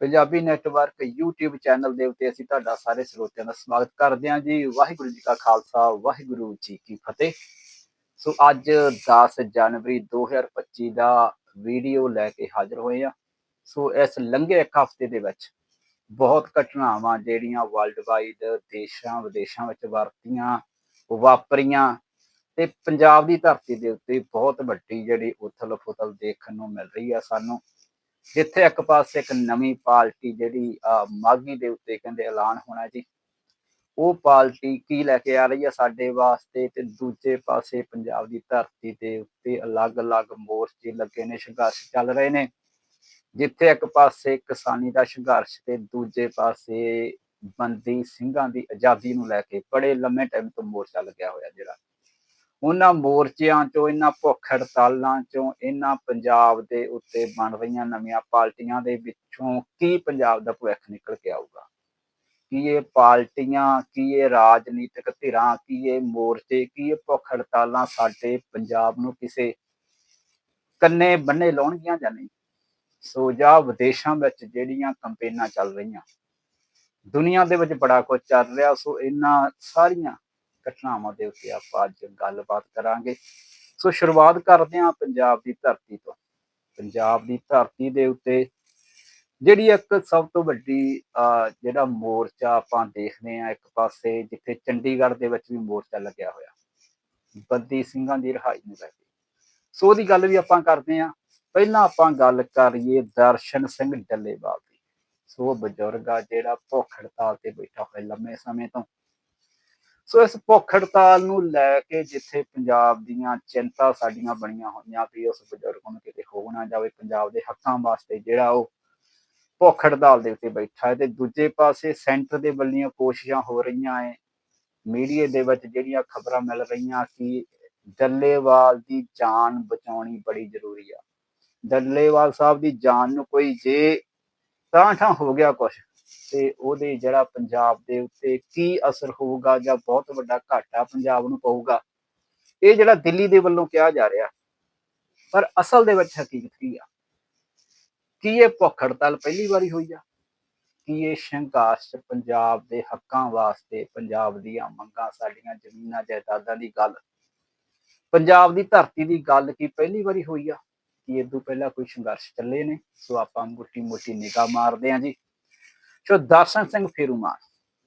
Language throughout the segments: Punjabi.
ਪੰਜਾਬੀ ਨੈਟਵਰਕ YouTube ਚੈਨਲ ਦੇ ਉੱਤੇ ਅਸੀਂ ਤੁਹਾਡਾ ਸਾਰੇ ਸਰੋਤਿਆਂ ਦਾ ਸਵਾਗਤ ਕਰਦੇ ਹਾਂ ਜੀ। ਵਾਹਿਗੁਰੂ ਜੀ ਕਾ ਖਾਲਸਾ, ਵਾਹਿਗੁਰੂ ਜੀ ਕੀ ਫਤਿਹ। ਸੋ ਅੱਜ 10 ਜਨਵਰੀ 2025 ਦਾ ਵੀਡੀਓ ਲੈ ਕੇ ਹਾਜ਼ਰ ਹੋਏ ਆ ਸੋ ਇਸ ਲੰਘੇ ਇੱਕ ਹਫ਼ਤੇ ਦੇ ਵਿੱਚ ਬਹੁਤ ਘਟਨਾਵਾਂ ਜਿਹੜੀਆਂ ਵਰਲਡ ਵਾਈਡ ਦੇਸ਼ਾਂ ਵਿਦੇਸ਼ਾਂ ਵਿੱਚ ਵਰਤੀਆਂ, ਵਾਪਰੀਆਂ ਤੇ ਪੰਜਾਬ ਦੀ ਧਰਤੀ ਦੇ ਉੱਤੇ ਬਹੁਤ ਵੱਡੀ ਜਿਹੜੀ ਉਥਲ-ਫੁਥਲ ਦੇਖਣ ਨੂੰ ਮਿਲ ਰਹੀ ਆ ਸਾਨੂੰ। ਜਿੱਥੇ ਇੱਕ ਪਾਸੇ ਇੱਕ ਨਵੀਂ ਪਾਰਟੀ ਜਿਹੜੀ ਅਹ, ਮਾਗੀ ਦੇ ਉੱਤੇ ਕਹਿੰਦੇ ਐਲਾਨ ਹੋਣਾ ਜੀ ਉਹ ਪਾਰਟੀ ਕੀ ਲੈ ਕੇ ਆ ਰਹੀ ਹੈ ਸਾਡੇ ਵਾਸਤੇ ਤੇ ਦੂਜੇ ਪਾਸੇ ਪੰਜਾਬ ਦੀ ਧਰਤੀ ਦੇ ਉੱਤੇ ਅਲੱਗ-ਅਲੱਗ ਮੋਰਚੇ ਲੱਗੇ ਨੇ ਸੰਘਰਸ਼ ਚੱਲ ਰਹੇ ਨੇ। ਜਿੱਥੇ ਇੱਕ ਪਾਸੇ ਕਿਸਾਨੀ ਦਾ ਸੰਘਰਸ਼ ਤੇ ਦੂਜੇ ਪਾਸੇ ਬੰਦੀ ਸਿੰਘਾਂ ਦੀ ਆਜ਼ਾਦੀ ਨੂੰ ਲੈ ਕੇ ਬੜੇ ਲੰਮੇ ਟਾਈਮ ਤੋਂ ਮੋਰਚਾ ਲੱਗਿਆ ਹੋਇਆ ਜਿਹੜਾ। ਉਹਨਾਂ ਮੋਰਚਿਆਂ ਚੋਂ, ਇਹਨਾਂ ਭੁੱਖ ਹੜਤਾਲਾਂ ਚੋਂ, ਇਹਨਾਂ ਪੰਜਾਬ ਦੇ ਉੱਤੇ ਬਣ ਰਹੀਆਂ ਨਵੀਆਂ ਪਾਰਟੀਆਂ ਦੇ ਵਿੱਚੋਂ ਕੀ ਪੰਜਾਬ ਦਾ ਭਵਿੱਖ ਨਿਕਲ ਕੇ ਆਊਗਾ? ਕੀ ਇਹ ਪਾਰਟੀਆਂ, ਕੀ ਇਹ ਰਾਜਨੀਤਿਕ ਧਿਰਾਂ, ਕੀ ਇਹ ਮੋਰਚੇ, ਕੀ ਇਹ ਭੁੱਖ ਹੜਤਾਲਾਂ ਸਾਡੇ ਪੰਜਾਬ ਨੂੰ ਕਿਸੇ ਕੰਨੇ ਬੰਨੇ ਲਾਉਣਗੀਆਂ ਜਾਂ ਨਹੀਂ? ਸੋ ਜਾਂ ਵਿਦੇਸ਼ਾਂ ਵਿੱਚ ਜਿਹੜੀਆਂ ਕੰਪੇਨਾਂ ਚੱਲ ਰਹੀਆਂ, ਦੁਨੀਆ ਦੇ ਵਿੱਚ ਬੜਾ ਕੁਝ ਚੱਲ ਰਿਹਾ, ਸੋ ਇਹਨਾਂ ਸਾਰੀਆਂ ਘਟਨਾਵਾਂ ਦੇ ਉੱਤੇ ਆਪਾਂ ਅੱਜ ਗੱਲਬਾਤ ਕਰਾਂਗੇ। ਸੋ ਸ਼ੁਰੂਆਤ ਕਰਦੇ ਹਾਂ ਪੰਜਾਬ ਦੀ ਧਰਤੀ ਤੋਂ। ਪੰਜਾਬ ਦੀ ਧਰਤੀ ਦੇ ਉੱਤੇ ਜਿਹੜੀ ਇੱਕ ਸਭ ਤੋਂ ਵੱਡੀ ਅਹ, ਜਿਹੜਾ ਮੋਰਚਾ ਆਪਾਂ ਦੇਖਦੇ ਹਾਂ ਇੱਕ ਪਾਸੇ ਜਿੱਥੇ ਚੰਡੀਗੜ੍ਹ ਦੇ ਵਿੱਚ ਵੀ ਮੋਰਚਾ ਲੱਗਿਆ ਹੋਇਆ। ਬੰਦੀ ਸਿੰਘਾਂ ਦੀ ਰਿਹਾਈ ਨੂੰ ਲੈ ਕੇ। ਸੋ ਉਹਦੀ ਗੱਲ ਵੀ ਆਪਾਂ ਕਰਦੇ ਹਾਂ। ਪਹਿਲਾਂ ਆਪਾਂ ਗੱਲ ਕਰੀਏ ਦਰਸ਼ਨ ਸਿੰਘ ਡੱਲੇਵਾਲ ਦੀ। ਸੋ ਬਜ਼ੁਰਗ ਆ ਜਿਹੜਾ ਭੁੱਖ ਹੜਤਾਲ ਤੇ ਬੈਠਾ ਹੋਇਆ ਲੰਮੇ ਸਮੇਂ ਤੋਂ। ਸੋ ਇਸ ਭੁੱਖ ਹੜਤਾਲ ਨੂੰ ਲੈ ਕੇ ਜਿੱਥੇ ਪੰਜਾਬ ਦੀਆਂ ਚਿੰਤਾ ਸਾਡੀਆਂ ਬਣੀਆਂ ਹੋਈਆਂ ਵੀ ਉਸ ਬਜ਼ੁਰਗ ਨੂੰ ਕਿਤੇ ਹੋ ਨਾ ਜਾਵੇ, ਪੰਜਾਬ ਦੇ ਹੱਕਾਂ ਵਾਸਤੇ ਜਿਹੜਾ ਉਹ ਭੁੱਖ ਹੜਤਾਲ ਦੇ ਉੱਤੇ ਬੈਠਾ ਹੈ ਤੇ ਦੂਜੇ ਪਾਸੇ ਸੈਂਟਰ ਦੇ ਵੱਲੋਂ ਕੋਸ਼ਿਸ਼ਾਂ ਹੋ ਰਹੀਆਂ ਹੈ, ਮੀਡੀਆ ਦੇ ਵਿੱਚ ਜਿਹੜੀਆਂ ਖਬਰਾਂ ਮਿਲ ਰਹੀਆਂ ਕਿ ਡੱਲੇਵਾਲ ਦੀ ਜਾਨ ਬਚਾਉਣੀ ਬੜੀ ਜ਼ਰੂਰੀ ਆ। ਡੱਲੇਵਾਲ ਸਾਹਿਬ ਦੀ ਜਾਨ ਨੂੰ ਕੋਈ ਜੇ ਤਾਂ ਠਾਂ ਹੋ ਗਿਆ ਕੁਛ ਤੇ ਉਹਦੇ ਜਿਹੜਾ ਪੰਜਾਬ ਦੇ ਉੱਤੇ ਕੀ ਅਸਰ ਹੋਊਗਾ ਜਾਂ ਬਹੁਤ ਵੱਡਾ ਘਾਟਾ ਪੰਜਾਬ ਨੂੰ ਪਊਗਾ, ਇਹ ਜਿਹੜਾ ਦਿੱਲੀ ਦੇ ਵੱਲੋਂ ਕਿਹਾ ਜਾ ਰਿਹਾ, ਪਰ ਅਸਲ ਦੇ ਵਿੱਚ ਹਕੀਕਤ ਕੀ ਆ? ਕੀ ਇਹ ਭੁੱਖ ਹੜਤਾਲ ਪਹਿਲੀ ਵਾਰੀ ਹੋਈ ਆ? ਕੀ ਇਹ ਸੰਘਰਸ਼ ਪੰਜਾਬ ਦੇ ਹੱਕਾਂ ਵਾਸਤੇ ਪੰਜਾਬ ਦੀਆਂ ਮੰਗਾਂ ਸਾਡੀਆਂ ਜ਼ਮੀਨਾਂ ਜਾਇਦਾਦਾਂ ਦੀ ਗੱਲ? ਪੰਜਾਬ ਦੀ ਧਰਤੀ ਦੀ ਗੱਲ ਕੀ ਪਹਿਲੀ ਵਾਰੀ ਹੋਈ ਆ? ਕੀ ਤੋਂ ਪਹਿਲਾਂ ਕੋਈ ਸੰਘਰਸ਼ ਚੱਲੇ ਨੇ? ਸੋ ਆਪਾਂ ਮੋਟੀ ਮੋਟੀ ਨਿਗਾਹ ਮਾਰਦੇ ਹਾਂ ਜੀ। ਸੋ ਦਰਸ਼ਨ ਸਿੰਘ ਫੇਰੂਮਾਨ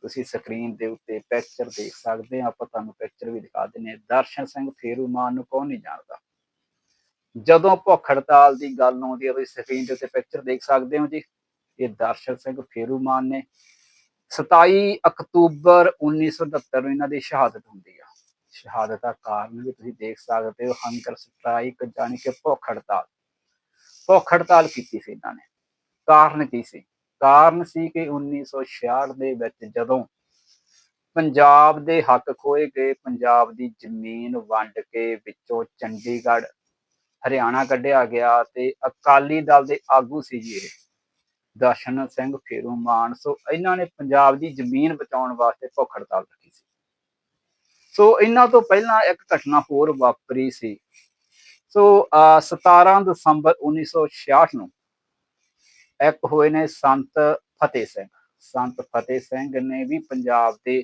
ਤੁਸੀਂ ਸਕਰੀਨ ਦੇ ਉੱਤੇ ਪਿਕਚਰ ਦੇਖ ਸਕਦੇ ਆ ਆਪਾਂ ਤੁਹਾਨੂੰ ਪਿਕਚਰ ਵੀ ਦਿਖਾ ਦਿੰਨੇ ਦਰਸ਼ਨ ਸਿੰਘ ਫੇਰੂਮਾਨ ਨੂੰ ਕੌਣ ਨਹੀਂ ਜਾਣਦਾ? ਜਦੋਂ ਭੁੱਖ ਹੜਤਾਲ ਦੀ ਗੱਲ ਆਉਂਦੀ ਹੈ, ਤੁਸੀਂ ਸਕਰੀਨ ਦੇ ਉੱਤੇ ਪਿਕਚਰ ਦੇਖ ਸਕਦੇ ਹੋ ਜੀ। ਇਹ ਦਰਸ਼ਨ ਸਿੰਘ ਫੇਰੂਮਾਨ ਨੇ 27 ਅਕਤੂਬਰ 1977 ਨੂੰ ਇਹਨਾਂ ਦੀ ਸ਼ਹਾਦਤ ਹੁੰਦੀ ਆ। ਸ਼ਹਾਦਤ ਦਾ ਕਾਰਨ ਵੀ ਤੁਸੀਂ ਦੇਖ ਸਕਦੇ ਹੋ, ਹੰਗਰ ਸਟ੍ਰਾਈਕ ਜਾਨੀ ਕਿ ਭੁੱਖ ਹੜਤਾਲ। ਭੁੱਖ ਹੜਤਾਲ ਕੀਤੀ ਸੀ ਇਹਨਾਂ ਨੇ। ਕਾਰਨ ਕੀ ਸੀ? ਕਾਰਨ ਸੀ ਕਿ 1966 ਦੇ ਵਿੱਚ ਜਦੋਂ ਪੰਜਾਬ ਦੇ ਹੱਕ ਖੋਏ ਗਏ, ਪੰਜਾਬ ਦੀ ਜ਼ਮੀਨ ਵੰਡ ਕੇ ਵਿੱਚੋਂ ਚੰਡੀਗੜ੍ਹ, ਹਰਿਆਣਾ ਕੱਢਿਆ ਗਿਆ ਤੇ ਅਕਾਲੀ ਦਲ ਦੇ ਆਗੂ ਸੀ ਜੀ ਇਹ, ਦਰਸ਼ਨ ਸਿੰਘ ਫੇਰੂ ਮਾਨ। ਸੋ ਇਹਨਾਂ ਨੇ ਪੰਜਾਬ ਦੀ ਜ਼ਮੀਨ ਬਚਾਉਣ ਵਾਸਤੇ ਭੁੱਖ ਹੜਤਾਲ ਰੱਖੀ ਸੀ। ਸੋ ਇਹਨਾਂ ਤੋਂ ਪਹਿਲਾਂ ਇੱਕ ਘਟਨਾ ਹੋਰ ਵਾਪਰੀ ਸੀ। ਸੋ, ਅਹ 17 ਦਸੰਬਰ 1966 ਨੂੰ ਇੱਕ ਹੋਏ ਨੇ ਸੰਤ ਫਤਿਹ ਸਿੰਘ। ਸੰਤ ਫਤਿਹ ਸਿੰਘ ਨੇ ਵੀ ਪੰਜਾਬ ਦੇ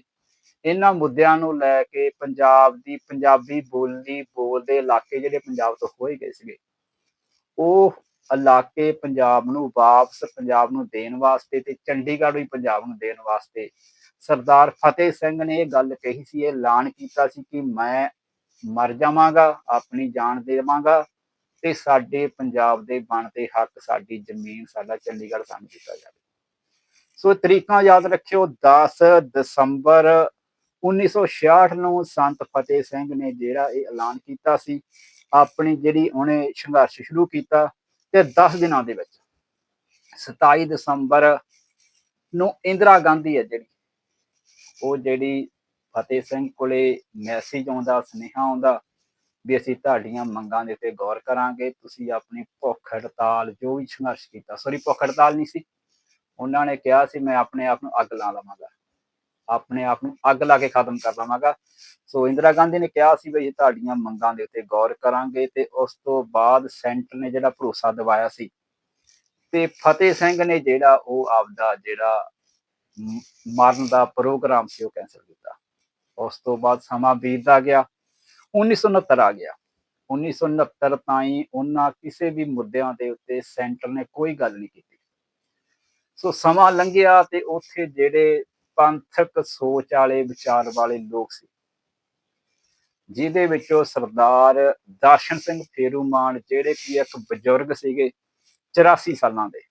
ਇਹਨਾਂ ਮੁੱਦਿਆਂ ਨੂੰ ਲੈ ਕੇ ਪੰਜਾਬ ਦੀ, ਪੰਜਾਬੀ ਬੋਲੀ ਬੋਲਦੇ ਇਲਾਕੇ ਜਿਹੜੇ ਪੰਜਾਬ ਤੋਂ ਹੋਏ ਗਏ ਸੀਗੇ, ਉਹ ਇਲਾਕੇ ਪੰਜਾਬ ਨੂੰ ਵਾਪਸ ਪੰਜਾਬ ਨੂੰ ਦੇਣ ਵਾਸਤੇ ਤੇ ਚੰਡੀਗੜ੍ਹ ਵੀ ਪੰਜਾਬ ਨੂੰ ਦੇਣ ਵਾਸਤੇ ਸਰਦਾਰ ਫਤਿਹ ਸਿੰਘ ਨੇ ਇਹ ਗੱਲ ਕਹੀ ਸੀ, ਇਹ ਐਲਾਨ ਕੀਤਾ ਸੀ ਕਿ ਮੈਂ ਮਰ ਜਾਵਾਂਗਾ, ਆਪਣੀ ਜਾਨ ਦੇਵਾਂਗਾ ਤੇ ਸਾਡੇ ਪੰਜਾਬ ਦੇ ਬਣਦੇ ਹੱਕ, ਸਾਡੀ ਜ਼ਮੀਨ, ਸਾਡਾ ਚੰਡੀਗੜ੍ਹ ਸਾਨੂੰ ਦਿੱਤਾ ਜਾਵੇ। ਸੋ ਤਰੀਕਾਂ ਯਾਦ ਰੱਖਿਓ 10 ਦਸੰਬਰ 1966 ਨੂੰ ਸੰਤ ਫਤਿਹ ਸਿੰਘ ਨੇ ਜਿਹੜਾ ਇਹ ਐਲਾਨ ਕੀਤਾ ਸੀ, ਆਪਣੀ ਜਿਹੜੀ ਉਹਨੇ ਸੰਘਰਸ਼ ਸ਼ੁਰੂ ਕੀਤਾ ਤੇ 10 ਦਿਨਾਂ ਦੇ ਵਿੱਚ 27 ਦਸੰਬਰ ਨੂੰ ਇੰਦਰਾ ਗਾਂਧੀ ਹੈ ਜਿਹੜੀ, ਉਹ ਜਿਹੜੀ ਫਤਿਹ ਸਿੰਘ ਕੋਲੇ ਮੈਸੇਜ ਆਉਂਦਾ, ਸੁਨੇਹਾ ਆਉਂਦਾ ਵੀ ਅਸੀਂ ਤੁਹਾਡੀਆਂ ਮੰਗਾਂ ਦੇ ਉੱਤੇ ਗੌਰ ਕਰਾਂਗੇ। ਤੁਸੀਂ ਆਪਣੀ ਭੁੱਖ ਹੜਤਾਲ ਜੋ ਵੀ ਸੰਘਰਸ਼ ਕੀਤਾ ਸੌਰੀ ਭੁੱਖ ਹੜਤਾਲ ਨਹੀਂ ਸੀ। ਉਹਨਾਂ ਨੇ ਕਿਹਾ ਸੀ, ਮੈਂ ਆਪਣੇ ਆਪ ਨੂੰ ਅੱਗ ਲਾ ਲਵਾਂਗਾ। ਆਪਣੇ ਆਪ ਨੂੰ ਅੱਗ ਲਾ ਕੇ ਖਤਮ ਕਰ ਲਵਾਂਗਾ। ਸੋ ਇੰਦਰਾ ਗਾਂਧੀ ਨੇ ਕਿਹਾ ਸੀ ਵੀ ਅਸੀਂ ਤੁਹਾਡੀਆਂ ਮੰਗਾਂ ਦੇ ਉੱਤੇ ਗੌਰ ਕਰਾਂਗੇ ਤੇ ਉਸ ਤੋਂ ਬਾਅਦ ਸੈਂਟਰ ਨੇ ਜਿਹੜਾ ਭਰੋਸਾ ਦਿਵਾਇਆ ਸੀ ਤੇ ਫਤਿਹ ਸਿੰਘ ਨੇ ਜਿਹੜਾ ਉਹ ਆਪਦਾ ਜਿਹੜਾ ਮ- ਮਰਨ ਦਾ ਪ੍ਰੋਗਰਾਮ ਸੀ ਉਹ ਕੈਂਸਲ ਕੀਤਾ। ਉਸ ਤੋਂ ਬਾਅਦ ਸਮਾਂ ਬੀਤਦਾ ਗਿਆ। 1969 ਆ ਗਿਆ। 1969 ਤਾਈਂ ਉਹਨਾਂ ਕਿਸੇ ਵੀ ਮੁੱਦਿਆਂ ਦੇ ਉੱਤੇ ਸੈਂਟਰ ਨੇ ਕੋਈ ਗੱਲ ਨਹੀਂ ਕੀਤੀ। ਸੋ ਸਮਾਂ ਲੰਘਿਆ ਤੇ ਉੱਥੇ ਜਿਹੜੇ ਪੰਥਕ ਸੋਚ ਵਾਲੇ, ਵਿਚਾਰ ਵਾਲੇ ਲੋਕ ਸੀ, ਜਿਹਦੇ ਵਿੱਚੋਂ ਸਰਦਾਰ ਦਰਸ਼ਨ ਸਿੰਘ ਫੇਰੂਮਾਨ, ਜਿਹੜੇ ਕਿ ਇੱਕ ਬਜ਼ੁਰਗ ਸੀਗੇ 84 ਸਾਲਾਂ ਦੇ,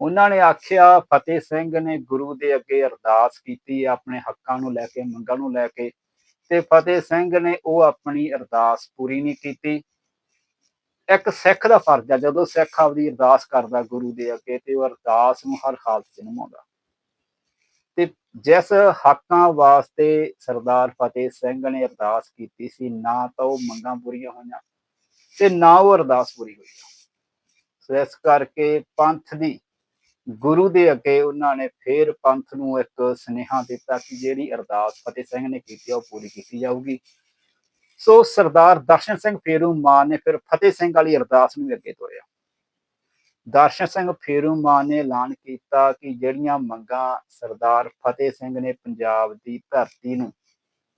ਉਹਨਾਂ ਨੇ ਆਖਿਆ, ਫਤਿਹ ਸਿੰਘ ਨੇ ਗੁਰੂ ਦੇ ਅੱਗੇ ਅਰਦਾਸ ਕੀਤੀ, ਆਪਣੇ ਹੱਕਾਂ ਨੂੰ ਲੈ ਕੇ, ਮੰਗਾਂ ਨੂੰ ਲੈ ਕੇ ਤੇ ਫਤਿਹ ਸਿੰਘ ਨੇ ਉਹ ਆਪਣੀ ਅਰਦਾਸ ਪੂਰੀ ਨਹੀਂ ਕੀਤੀ। ਇੱਕ ਸਿੱਖ ਦਾ ਫਰਜ਼ ਆ, ਜਦੋਂ ਸਿੱਖ ਆਪਦੀ ਅਰਦਾਸ ਕਰਦਾ ਗੁਰੂ ਦੇ ਅੱਗੇ ਤੇ ਉਹ ਅਰਦਾਸ ਨੂੰ ਹਰ ਹਾਲਤ 'ਚ ਨਿਭਾਉਂਦਾ। ਤੇ ਜਿਸ ਹੱਕਾਂ ਵਾਸਤੇ ਸਰਦਾਰ ਫਤਿਹ ਸਿੰਘ ਨੇ ਅਰਦਾਸ ਕੀਤੀ ਸੀ, ਨਾ ਤਾਂ ਉਹ ਮੰਗਾਂ ਪੂਰੀਆਂ ਹੋਈਆਂ ਤੇ ਨਾ ਉਹ ਅਰਦਾਸ ਪੂਰੀ ਹੋਈ। ਸੋ ਇਸ ਕਰਕੇ ਪੰਥ ਦੀ ਗੁਰੂ ਦੇ ਅੱਗੇ ਉਹਨਾਂ ਨੇ ਫੇਰ ਪੰਥ ਨੂੰ ਇੱਕ ਸੁਨੇਹਾ ਦਿੱਤਾ ਕਿ ਜਿਹੜੀ ਅਰਦਾਸ ਫਤਿਹ ਸਿੰਘ ਨੇ ਕੀਤੀ ਉਹ ਪੂਰੀ ਕੀਤੀ ਜਾਊਗੀ। ਸੋ ਸਰਦਾਰ ਦਰਸ਼ਨ ਸਿੰਘ ਫੇਰੂ ਮਾਨ ਨੇ ਫਿਰ ਫਤਿਹ ਸਿੰਘ ਵਾਲੀ ਅਰਦਾਸ ਨੂੰ ਵੀ ਅੱਗੇ ਤੋਰਿਆ। ਦਰਸ਼ਨ ਸਿੰਘ ਫੇਰੂ ਫੇਰੂਮਾਨ ਨੇ ਐਲਾਨ ਕੀਤਾ ਕਿ ਜਿਹੜੀਆਂ ਮੰਗਾਂ ਸਰਦਾਰ ਫਤਿਹ ਸਿੰਘ ਨੇ ਪੰਜਾਬ ਦੀ ਧਰਤੀ ਨੂੰ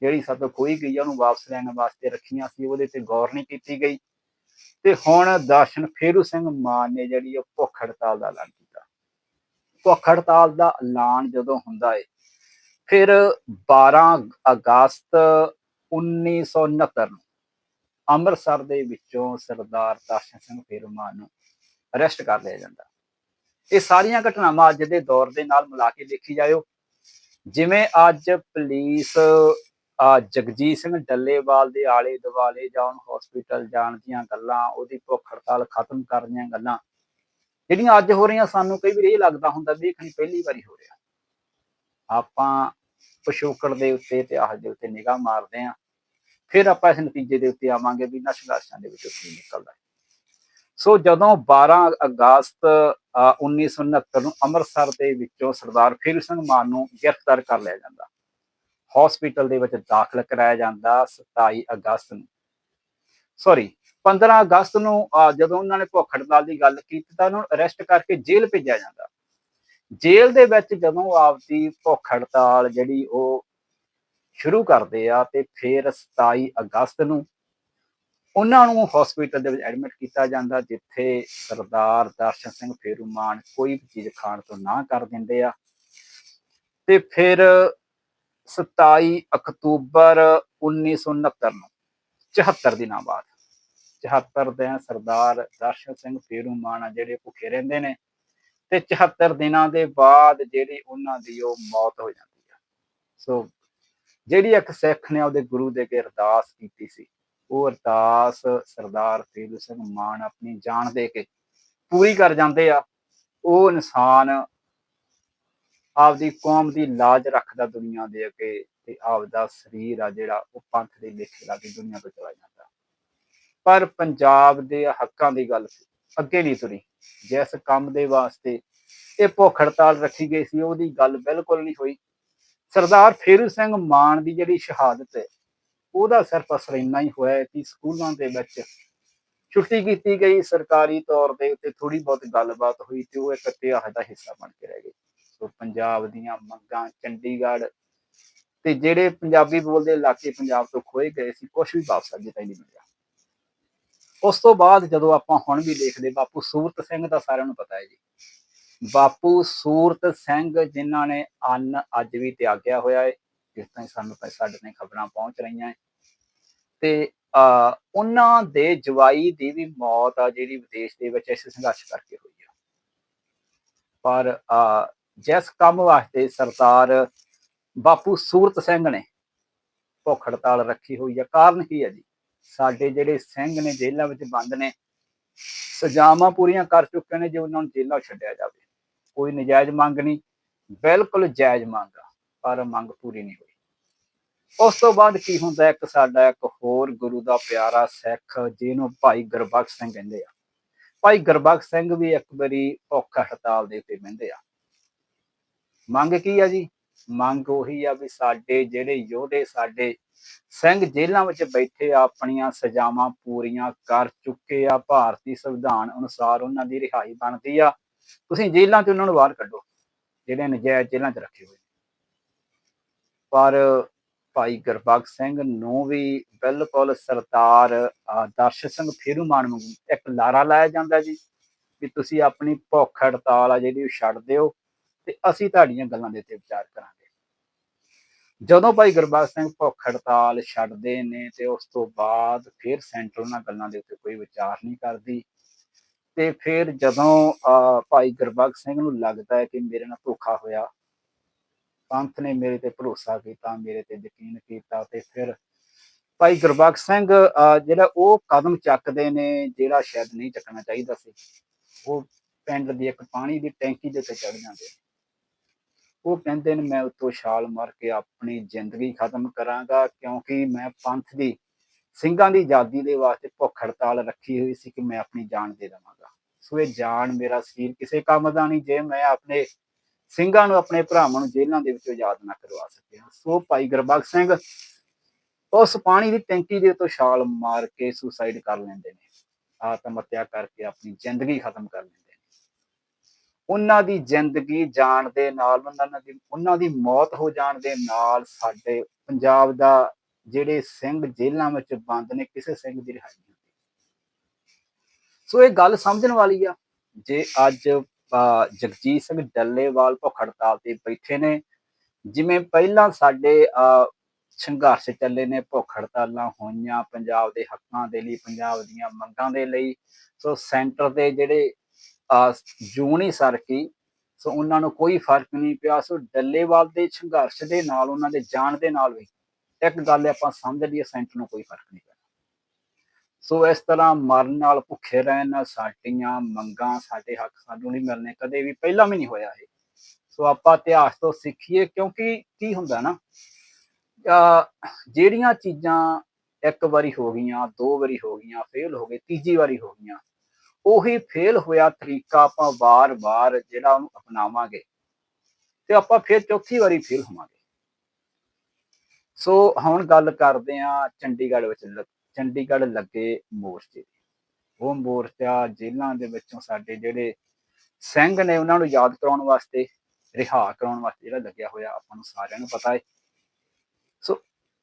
ਜਿਹੜੀ ਸਾਡੇ ਖੋਈ ਗਈ ਆ, ਉਹਨੂੰ ਵਾਪਸ ਲੈਣ ਵਾਸਤੇ ਰੱਖੀਆਂ ਸੀ, ਉਹਦੇ ਤੇ ਗੌਰ ਨਹੀਂ ਕੀਤੀ ਗਈ। ਤੇ ਹੁਣ ਦਰਸ਼ਨ ਫੇਰੂ ਸਿੰਘ ਮਾਨ ਨੇ ਜਿਹੜੀ ਉਹ ਭੁੱਖ ਹੜਤਾਲ ਦਾ ਐਲਾਨ ਕੀਤਾ। ਭੁੱਖ ਹੜਤਾਲ ਦਾ ਐਲਾਨ ਜਦੋਂ ਹੁੰਦਾ ਏ, ਫਿਰ 12 ਅਗਸਤ 1969 ਨੂੰ ਅੰਮ੍ਰਿਤਸਰ ਦੇ ਵਿੱਚੋਂ ਸਰਦਾਰ ਦਰਸ਼ਨ ਸਿੰਘ ਫੇਰੂਮਾਨ ਨੂੰ ਅਰੈਸਟ ਕਰ ਲਿਆ ਜਾਂਦਾ। ਇਹ ਸਾਰੀਆਂ ਘਟਨਾਵਾਂ ਅੱਜ ਦੇ ਦੌਰ ਦੇ ਨਾਲ ਮਿਲਾ ਕੇ ਦੇਖੀ ਜਾਇਓ। ਜਿਵੇਂ ਅੱਜ ਪੁਲਿਸ ਜਗਜੀਤ ਸਿੰਘ ਡੱਲੇਵਾਲ ਦੇ ਆਲੇ ਦੁਆਲੇ ਜਾਂ ਹਸਪੀਟਲ ਜਾਣ ਦੀਆਂ ਗੱਲਾਂ, ਉਹਦੀ ਭੁੱਖ ਹੜਤਾਲ ਖਤਮ ਕਰਨ ਦੀਆਂ ਗੱਲਾਂ ਜਿਹੜੀਆਂ ਅੱਜ ਹੋ ਰਹੀਆਂ ਸਾਨੂੰ ਕਈ ਵਾਰ ਇਹ ਲੱਗਦਾ ਹੁੰਦਾ ਵੀ ਇਹ ਖਣੀ ਪਹਿਲੀ ਵਾਰੀ ਹੋ ਰਿਹਾ। ਆਪਾਂ ਪਿਛੋਕੜ ਦੇ ਉੱਤੇ ਇਤਿਹਾਸ ਦੇ ਉੱਤੇ ਨਿਗਾਹ ਮਾਰਦੇ ਆਂ ਫਿਰ ਆਪਾਂ ਇਸ ਨਤੀਜੇ ਦੇ ਉੱਤੇ ਆਵਾਂਗੇ ਵੀ ਇਹਨਾਂ ਸੰਘਰਸ਼ਾਂ ਦੇ ਵਿੱਚੋਂ ਕੀ ਨਿਕਲਦਾ। ਹੈ। ਸੋ ਜਦੋਂ 12 ਅਗਸਤ ਅ, 1969 ਨੂੰ ਅੰਮ੍ਰਿਤਸਰ ਦੇ ਵਿੱਚੋਂ ਸਰਦਾਰ ਫੇਰੂ ਸਿੰਘ ਮਾਨ ਨੂੰ ਗ੍ਰਿਫਤਾਰ ਕਰ ਲਿਆ ਜਾਂਦਾ। ਹਸਪੀਟਲ ਦੇ ਵਿੱਚ ਦਾਖਲ ਕਰਾਇਆ ਜਾਂਦਾ 27 ਅਗਸਤ ਨੂੰ। ਸੌਰੀ 15 ਅਗਸਤ ਨੂੰ ਅ, ਜਦੋਂ ਉਹਨਾਂ ਨੇ ਭੁੱਖ ਹੜਤਾਲ ਦੀ ਗੱਲ ਕੀਤੀ ਤਾਂ ਉਹਨਾਂ ਨੂੰ ਅਰੈਸਟ ਕਰਕੇ ਜੇਲ੍ਹ ਭੇਜਿਆ ਜਾਂਦਾ। ਜੇਲ੍ਹ ਦੇ ਵਿੱਚ ਜਦੋਂ ਆਪਦੀ ਭੁੱਖ ਹੜਤਾਲ ਜਿਹੜੀ ਉਹ ਸ਼ੁਰੂ ਕਰਦੇ ਆ ਤੇ ਫਿਰ 27 ਅਗਸਤ ਨੂੰ ਉਹਨਾਂ ਨੂੰ ਹਸਪੀਟਲ ਦੇ ਵਿੱਚ ਐਡਮਿਟ ਕੀਤਾ ਜਾਂਦਾ ਜਿੱਥੇ ਸਰਦਾਰ ਦਰਸ਼ਨ ਸਿੰਘ ਫੇਰੂਮਾਨ ਕੋਈ ਵੀ ਚੀਜ਼ ਖਾਣ ਤੋਂ ਨਾ ਕਰ ਦਿੰਦੇ ਆ। ਤੇ ਫਿਰ 27 ਅਕਤੂਬਰ 1969 ਨੂੰ 74 ਦਿਨਾਂ ਬਾਅਦ 74 ਦਿਨ ਸਰਦਾਰ ਦਰਸ਼ਨ ਸਿੰਘ ਫੇਰੂਮਾਨ ਆ, ਜਿਹੜੇ ਭੁੱਖੇ ਰਹਿੰਦੇ ਨੇ। ਤੇ 74 ਦਿਨਾਂ ਦੇ ਬਾਅਦ ਜਿਹੜੀ ਉਹਨਾਂ ਦੀ ਉਹ ਮੌਤ ਹੋ ਜਾਂਦੀ ਆ। ਸੋ ਜਿਹੜੀ ਇੱਕ ਸਿੱਖ ਨੇ ਉਹਦੇ ਗੁਰੂ ਦੇ ਅੱਗੇ ਅਰਦਾਸ ਕੀਤੀ ਸੀ, ਉਹ ਅਰਦਾਸ ਸਰਦਾਰ ਫੇਰੂ ਸਿੰਘ ਮਾਨ ਆਪਣੀ ਜਾਨ ਦੇ ਕੇ ਪੂਰੀ ਕਰ ਜਾਂਦੇ ਆ। ਉਹ ਇਨਸਾਨ ਆਪਦੀ ਕੌਮ ਦੀ ਲਾਜ ਰੱਖਦਾ ਦੁਨੀਆ ਦੇ ਅੱਗੇ ਤੇ ਆਪਦਾ ਸਰੀਰ ਆ ਜਿਹੜਾ ਉਹ ਪੰਥ ਦੇ ਲੇਖੇ ਲਾ ਕੇ ਦੁਨੀਆ ਤੋਂ ਚਲਾ ਜਾਂਦਾ। ਪਰ ਪੰਜਾਬ ਦੇ ਹੱਕਾਂ ਦੀ ਗੱਲ ਸੀ। ਅੱਗੇ ਨਹੀਂ ਤੁਰੀ। ਜਿਸ ਕੰਮ ਦੇ ਵਾਸਤੇ ਇਹ ਭੁੱਖ ਹੜਤਾਲ ਰੱਖੀ ਗਈ ਸੀ, ਉਹਦੀ ਗੱਲ ਬਿਲਕੁਲ ਨਹੀਂ ਹੋਈ। ਸਰਦਾਰ ਫੇਰੂ ਸਿੰਘ ਮਾਨ ਦੀ ਜਿਹੜੀ ਸ਼ਹਾਦਤ ਹੈ, ਉਹਦਾ ਸਿਰਫ ਅਸਰ ਇੰਨਾ ਹੀ ਹੋਇਆ ਕਿ ਸਕੂਲਾਂ ਦੇ ਵਿੱਚ ਛੁੱਟੀ ਕੀਤੀ ਗਈ। ਸਰਕਾਰੀ ਤੌਰ ਤੇ ਉੱਤੇ ਥੋੜੀ ਬਹੁਤ ਗੱਲਬਾਤ ਹੋਈ ਤੇ ਉਹ ਇੱਕ ਇਤਿਹਾਸ ਦਾ ਹਿੱਸਾ ਬਣ ਕੇ ਰਹਿ ਗਏ। ਸੋ ਪੰਜਾਬ ਦੀਆਂ ਮੰਗਾਂ ਚੰਡੀਗੜ੍ਹ ਤੇ ਜਿਹੜੇ ਪੰਜਾਬੀ ਬੋਲਦੇ ਇਲਾਕੇ ਪੰਜਾਬ ਤੋਂ ਖੋਏ ਗਏ ਸੀ ਕੁਝ ਵੀ ਵਾਪਸ ਅਜੇ ਤਾਈਂ ਨਹੀਂ ਮਿਲਿਆ। ਉਸ ਤੋਂ ਬਾਅਦ ਜਦੋਂ ਆਪਾਂ ਹੁਣ ਵੀ ਦੇਖਦੇ, ਬਾਪੂ ਸੂਰਤ ਸਿੰਘ ਦਾ ਸਾਰਿਆਂ ਨੂੰ ਪਤਾ ਹੈ ਜੀ। ਬਾਪੂ ਸੂਰਤ ਸਿੰਘ ਜਿਨ੍ਹਾਂ ਨੇ ਅੰਨ ਅੱਜ ਵੀ ਤਿਆਗਿਆ ਹੋਇਆ ਹੈ, ਜਿਸ ਤਰ੍ਹਾਂ ਸਾਨੂੰ ਸਾਡੇ ਨੇ ਖਬਰਾਂ ਪਹੁੰਚ ਰਹੀਆਂ ਹੈ। ਤੇ ਉਹਨਾਂ ਦੇ ਜਵਾਈ ਦੀ ਵੀ ਮੌਤ ਆ ਜਿਹੜੀ ਵਿਦੇਸ਼ ਦੇ ਵਿੱਚ ਇਸ ਸੰਘਰਸ਼ ਕਰਕੇ ਹੋਈ ਆ। ਪਰ ਜਿਸ ਕੰਮ ਵਾਸਤੇ ਸਰਦਾਰ ਬਾਪੂ ਸੂਰਤ ਸਿੰਘ ਨੇ ਭੁੱਖ ਹੜਤਾਲ ਰੱਖੀ ਹੋਈ ਆ, ਕਾਰਨ ਕੀ ਹੈ ਜੀ? ਸਾਡੇ ਜਿਹੜੇ ਸਿੰਘ ਨੇ ਜੇਲ੍ਹਾਂ ਵਿੱਚ ਬੰਦ ਨੇ, ਸਜ਼ਾਵਾਂ ਪੂਰੀਆਂ ਕਰ ਚੁੱਕੇ ਨੇ ਜੇ ਉਹਨਾਂ ਨੂੰ ਜੇਲ੍ਹਾਂ ਛੱਡਿਆ ਜਾਵੇ। ਕੋਈ ਨਜਾਇਜ਼ ਮੰਗ ਨਹੀਂ, ਬਿਲਕੁਲ ਜਾਇਜ਼ ਮੰਗ ਆ, ਪਰ ਮੰਗ ਪੂਰੀ ਨਹੀਂ ਹੋਈ। ਉਸ ਤੋਂ ਬਾਅਦ ਕੀ ਹੁੰਦਾ, ਇੱਕ ਸਾਡਾ ਇੱਕ ਹੋਰ ਗੁਰੂ ਦਾ ਪਿਆਰਾ ਸਿੱਖ, ਜਿਹਨੂੰ ਭਾਈ ਗੁਰਬਖਸ਼ ਸਿੰਘ ਕਹਿੰਦੇ ਆ। ਭਾਈ ਗੁਰਬਖਸ਼ ਸਿੰਘ ਵੀ ਇੱਕ ਵਾਰੀ ਔਖਾ ਹੜਤਾਲ ਦੇ ਉੱਤੇ ਬਹਿੰਦੇ ਆ। ਮੰਗ ਕੀ ਆ ਜੀ? ਮੰਗ ਉਹੀ ਆ ਵੀ ਸਾਡੇ ਜਿਹੜੇ ਯੋਧੇ, ਸਾਡੇ ਸਿੰਘ ਜੇਲ੍ਹਾਂ ਵਿੱਚ ਬੈਠੇ ਆ, ਆਪਣੀਆਂ ਸਜ਼ਾਵਾਂ ਪੂਰੀਆਂ ਕਰ ਚੁੱਕੇ ਆ, ਭਾਰਤੀ ਸੰਵਿਧਾਨ ਅਨੁਸਾਰ ਉਹਨਾਂ ਦੀ ਰਿਹਾਈ ਬਣਦੀ ਆ। ਤੁਸੀਂ ਜੇਲ੍ਹਾਂ 'ਚ ਉਹਨਾਂ ਨੂੰ ਬਾਹਰ ਕੱਢੋ, ਜਿਹੜੇ ਨਜਾਇਜ਼ ਜੇਲ੍ਹਾਂ 'ਚ ਰੱਖੇ ਹੋਏ ਪਰ ਭਾਈ ਗੁਰਬਖਸ਼ ਸਿੰਘ ਨੂੰ ਵੀ ਬਿਲਕੁਲ ਸਰਦਾਰ ਆਦਰਸ਼ ਦਰਸ਼ਨ ਸਿੰਘ ਫੇਰੂਮਾਨ ਨੂੰ ਇੱਕ ਲਾਰਾ ਲਾਇਆ ਜਾਂਦਾ ਜੀ, ਵੀ ਤੁਸੀਂ ਆਪਣੀ ਭੁੱਖ ਹੜਤਾਲ ਆ ਜਿਹੜੀ ਉਹ ਛੱਡ ਦਿਓ। ਤੇ ਅਸੀਂ ਤੁਹਾਡੀਆਂ ਗੱਲਾਂ ਦੇ ਉੱਤੇ ਵਿਚਾਰ ਕਰਾਂਗੇ। ਜਦੋਂ ਭਾਈ ਗੁਰਬਖਸ਼ ਸਿੰਘ ਭੁੱਖ ਹੜਤਾਲ ਛੱਡਦੇ ਨੇ ਤੇ ਉਸ ਤੋਂ ਬਾਅਦ ਫਿਰ ਸੈਂਟਰ ਉਹਨਾਂ ਗੱਲਾਂ ਦੇ ਉੱਤੇ ਕੋਈ ਵਿਚਾਰ ਨਹੀਂ ਕਰਦੀ। ਤੇ ਫਿਰ ਜਦੋਂ ਭਾਈ ਗੁਰਬਖਸ਼ ਸਿੰਘ ਨੂੰ ਲੱਗਦਾ ਹੈ ਕਿ ਮੇਰੇ ਨਾਲ ਧੋਖਾ ਹੋਇਆ ਪੰਥ ਨੇ ਮੇਰੇ ਤੇ ਭਰੋਸਾ ਕੀਤਾ ਮੇਰੇ ਤੇ ਯਕੀਨ ਕੀਤਾ ਤੇ ਫਿਰ ਭਾਈ ਗੁਰਬਖਸ਼ ਸਿੰਘ ਅਹ, ਜਿਹੜਾ ਉਹ ਕਦਮ ਚੱਕਦੇ ਨੇ ਜਿਹੜਾ ਸ਼ਾਇਦ ਨਹੀਂ ਚੱਕਣਾ ਚਾਹੀਦਾ ਸੀ ਉਹ ਪਿੰਡ ਦੀ ਇੱਕ ਪਾਣੀ ਦੀ ਟੈਂਕੀ ਦੇ ਉੱਤੇ ਚੜ ਜਾਂਦੇ ਨੇ। ਉਹ ਕਹਿੰਦੇ ਨੇ, ਮੈਂ ਉੱਤੋਂ ਛਾਲ ਮਾਰ ਕੇ ਆਪਣੀ ਜ਼ਿੰਦਗੀ ਖਤਮ ਕਰਾਂਗਾ, ਕਿਉਂਕਿ ਮੈਂ ਪੰਥ ਦੀ, ਸਿੰਘਾਂ ਦੀ ਆਜ਼ਾਦੀ ਦੇ ਵਾਸਤੇ ਭੁੱਖ ਹੜਤਾਲ ਰੱਖੀ ਹੋਈ ਸੀ ਕਿ ਮੈਂ ਆਪਣੀ ਜਾਨ ਦੇ ਦੇਵਾਂਗਾ। ਸੋ ਇਹ ਜਾਨ ਮੇਰਾ ਸਰੀਰ ਕਿਸੇ ਕੰਮ ਦਾ ਨਹੀਂ, ਜੇ ਮੈਂ ਆਪਣੇ ਸਿੰਘਾਂ ਨੂੰ, ਆਪਣੇ ਭਰਾਵਾਂ ਨੂੰ ਜੇਲ੍ਹਾਂ ਦੇ ਵਿੱਚੋਂ ਆਜ਼ਾਦ ਨਾ ਕਰਵਾ ਸਕਿਆ। ਸੋ ਭਾਈ ਗੁਰਬਖਸ਼ ਸਿੰਘ ਉਸ ਪਾਣੀ ਦੀ ਟੈਂਕੀ ਦੇ ਉੱਤੋਂ ਛਾਲ ਮਾਰ ਕੇ ਸੁਸਾਈਡ ਕਰ ਲੈਂਦੇ ਨੇ। ਆਤਮ ਹੱਤਿਆ ਕਰਕੇ ਆਪਣੀ ਜ਼ਿੰਦਗੀ ਖਤਮ ਕਰ ਲੈਂਦੇ ਨੇ। ਉਹਨਾਂ ਦੀ ਜ਼ਿੰਦਗੀ ਜਾਣ ਦੇ ਨਾਲ, ਉਹਨਾਂ ਦੀ ਉਹਨਾਂ ਦੀ ਮੌਤ ਹੋ ਜਾਣ ਦੇ ਨਾਲ ਸਾਡੇ ਪੰਜਾਬ ਦਾ ਜਿਹੜੇ ਸਿੰਘ ਜੇਲ੍ਹਾਂ ਵਿੱਚ ਬੰਦ ਨੇ, ਕਿਸੇ ਸਿੰਘ ਦੀ ਰਿਹਾਈ ਨਹੀਂ ਸੋ ਇਹ ਗੱਲ ਸਮਝਣ ਵਾਲੀ ਆ। ਜੇ ਅੱਜ ਜਗਜੀਤ ਸਿੰਘ ਡੱਲੇਵਾਲ ਭੁੱਖ ਹੜਤਾਲ ਤੇ ਬੈਠੇ ਨੇ, ਜਿਵੇਂ ਪਹਿਲਾਂ ਸਾਡੇ ਸੰਘਰਸ਼ ਚੱਲੇ ਨੇ, ਭੁੱਖ ਹੜਤਾਲਾਂ ਹੋਈਆਂ, ਪੰਜਾਬ ਦੇ ਹੱਕਾਂ ਦੇ ਲਈ, ਪੰਜਾਬ ਦੀਆਂ ਮੰਗਾਂ ਦੇ ਲਈ, ਸੋ ਸੈਂਟਰ ਦੇ ਜਿਹੜੇ ਜੂਨ ਹੀ ਸਰਕੀ ਸੋ ਉਹਨਾਂ ਨੂੰ ਕੋਈ ਫ਼ਰਕ ਨਹੀਂ ਪਿਆ। ਸੋ ਡੱਲੇਵਾਲ ਦੇ ਸੰਘਰਸ਼ ਦੇ ਨਾਲ, ਉਹਨਾਂ ਦੇ ਜਾਣ ਦੇ ਨਾਲ ਵੀ ਇੱਕ ਗੱਲ ਆਪਾਂ ਸਮਝ ਲਈਏ ਸੈਂਟਰ ਨੂੰ ਕੋਈ ਫ਼ਰਕ ਨਹੀਂ ਪਿਆ ਸੋ ਇਸ ਤਰ੍ਹਾਂ ਮਰਨ ਨਾਲ ਭੁੱਖੇ ਰਹਿਣ ਨਾਲ ਸਾਡੀਆਂ ਮੰਗਾਂ, ਸਾਡੇ ਹੱਕ ਸਾਨੂੰ ਨਹੀਂ ਮਿਲਨੇ ਕਦੇ ਵੀ ਪਹਿਲਾਂ ਵੀ ਨਹੀਂ ਹੋਇਆ ਇਹ। ਸੋ ਆਪਾਂ ਇਤਿਹਾਸ ਤੋਂ ਸਿੱਖੀਏ, ਕਿਉਂਕਿ ਕੀ ਹੁੰਦਾ ਨਾ ਅਹ ਜਿਹੜੀਆਂ ਚੀਜ਼ਾਂ ਇੱਕ ਵਾਰੀ ਹੋ ਗਈਆਂ, ਦੋ ਵਾਰੀ ਹੋ ਗਈਆਂ, ਫੇਲ ਹੋ ਗਏ, ਤੀਜੀ ਵਾਰੀ ਹੋ ਗਈਆਂ ਉਹੀ ਫੇਲ ਹੋਇਆ ਤਰੀਕਾ ਆਪਾਂ ਵਾਰ-ਵਾਰ ਜਿਹੜਾ ਉਹਨੂੰ ਅਪਣਾਵਾਂਗੇ ਤੇ ਆਪਾਂ ਫਿਰ ਚੌਥੀ ਵਾਰੀ ਫੇਲ ਹੋਵਾਂਗੇ। ਸੋ ਹੁਣ ਗੱਲ ਕਰਦੇ ਆ ਚੰਡੀਗੜ੍ਹ ਵਿੱਚ ਚੰਡੀਗੜ੍ਹ ਲੱਗੇ ਮੋਰਚੇ ਦੀ। ਉਹ ਮੋਰਚਾ ਜੇਲ੍ਹਾਂ ਦੇ ਵਿੱਚੋਂ ਸਾਡੇ ਜਿਹੜੇ ਸਿੰਘ ਨੇ ਉਹਨਾਂ ਨੂੰ ਯਾਦ ਕਰਾਉਣ ਵਾਸਤੇ, ਰਿਹਾ ਕਰਾਉਣ ਵਾਸਤੇ ਜਿਹੜਾ ਲੱਗਿਆ ਹੋਇਆ ਆਪਾਂ ਨੂੰ ਸਾਰਿਆਂ ਨੂੰ ਪਤਾ ਹੈ। ਸੋ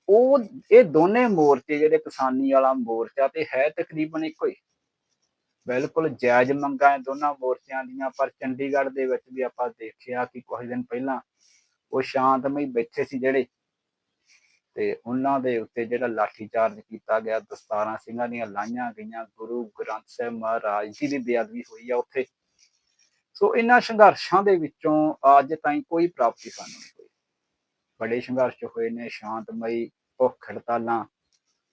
ਉਹ, ਇਹ ਦੋਨੇ ਮੋਰਚੇ ਜਿਹੜੇ ਕਿਸਾਨੀ ਵਾਲਾ ਮੋਰਚਾ ਤੇ ਹੈ ਤਕਰੀਬਨ ਇੱਕੋ ਹੀ। ਬਿਲਕੁਲ ਜਾਇਜ਼ ਮੰਗਾਂ ਹੈ ਦੋਨਾਂ ਮੋਰਚਿਆਂ ਦੀਆਂ, ਪਰ ਚੰਡੀਗੜ੍ਹ ਦੇ ਵਿੱਚ ਵੀ ਆਪਾਂ ਦੇਖਿਆ ਕਿ ਕੁਝ ਦਿਨ ਪਹਿਲਾਂ ਉਹ ਸ਼ਾਂਤਮਈ ਬੈਠੇ ਸੀ ਜਿਹੜੇ ਤੇ ਉਹਨਾਂ ਦੇ ਉੱਤੇ ਜਿਹੜਾ ਲਾਠੀਚਾਰਜ ਕੀਤਾ ਗਿਆ, ਦਸਤਾਰਾਂ ਸਿੰਘਾਂ ਦੀਆਂ ਲਾਈਆਂ ਗਈਆਂ, ਗੁਰੂ ਗ੍ਰੰਥ ਸਾਹਿਬ ਮਹਾਰਾਜ ਜੀ ਦੀ ਬੇਅਦਬੀ ਹੋਈ ਆ ਉੱਥੇ। ਸੋ ਇਹਨਾਂ ਸੰਘਰਸ਼ਾਂ ਦੇ ਵਿੱਚੋਂ ਅੱਜ ਤਾਈਂ ਕੋਈ ਪ੍ਰਾਪਤੀ ਸਾਨੂੰ ਨਹੀਂ ਹੋਈ। ਬੜੇ ਸੰਘਰਸ਼ ਹੋਏ ਨੇ, ਸ਼ਾਂਤਮਈ ਭੁੱਖ ਹੜਤਾਲਾਂ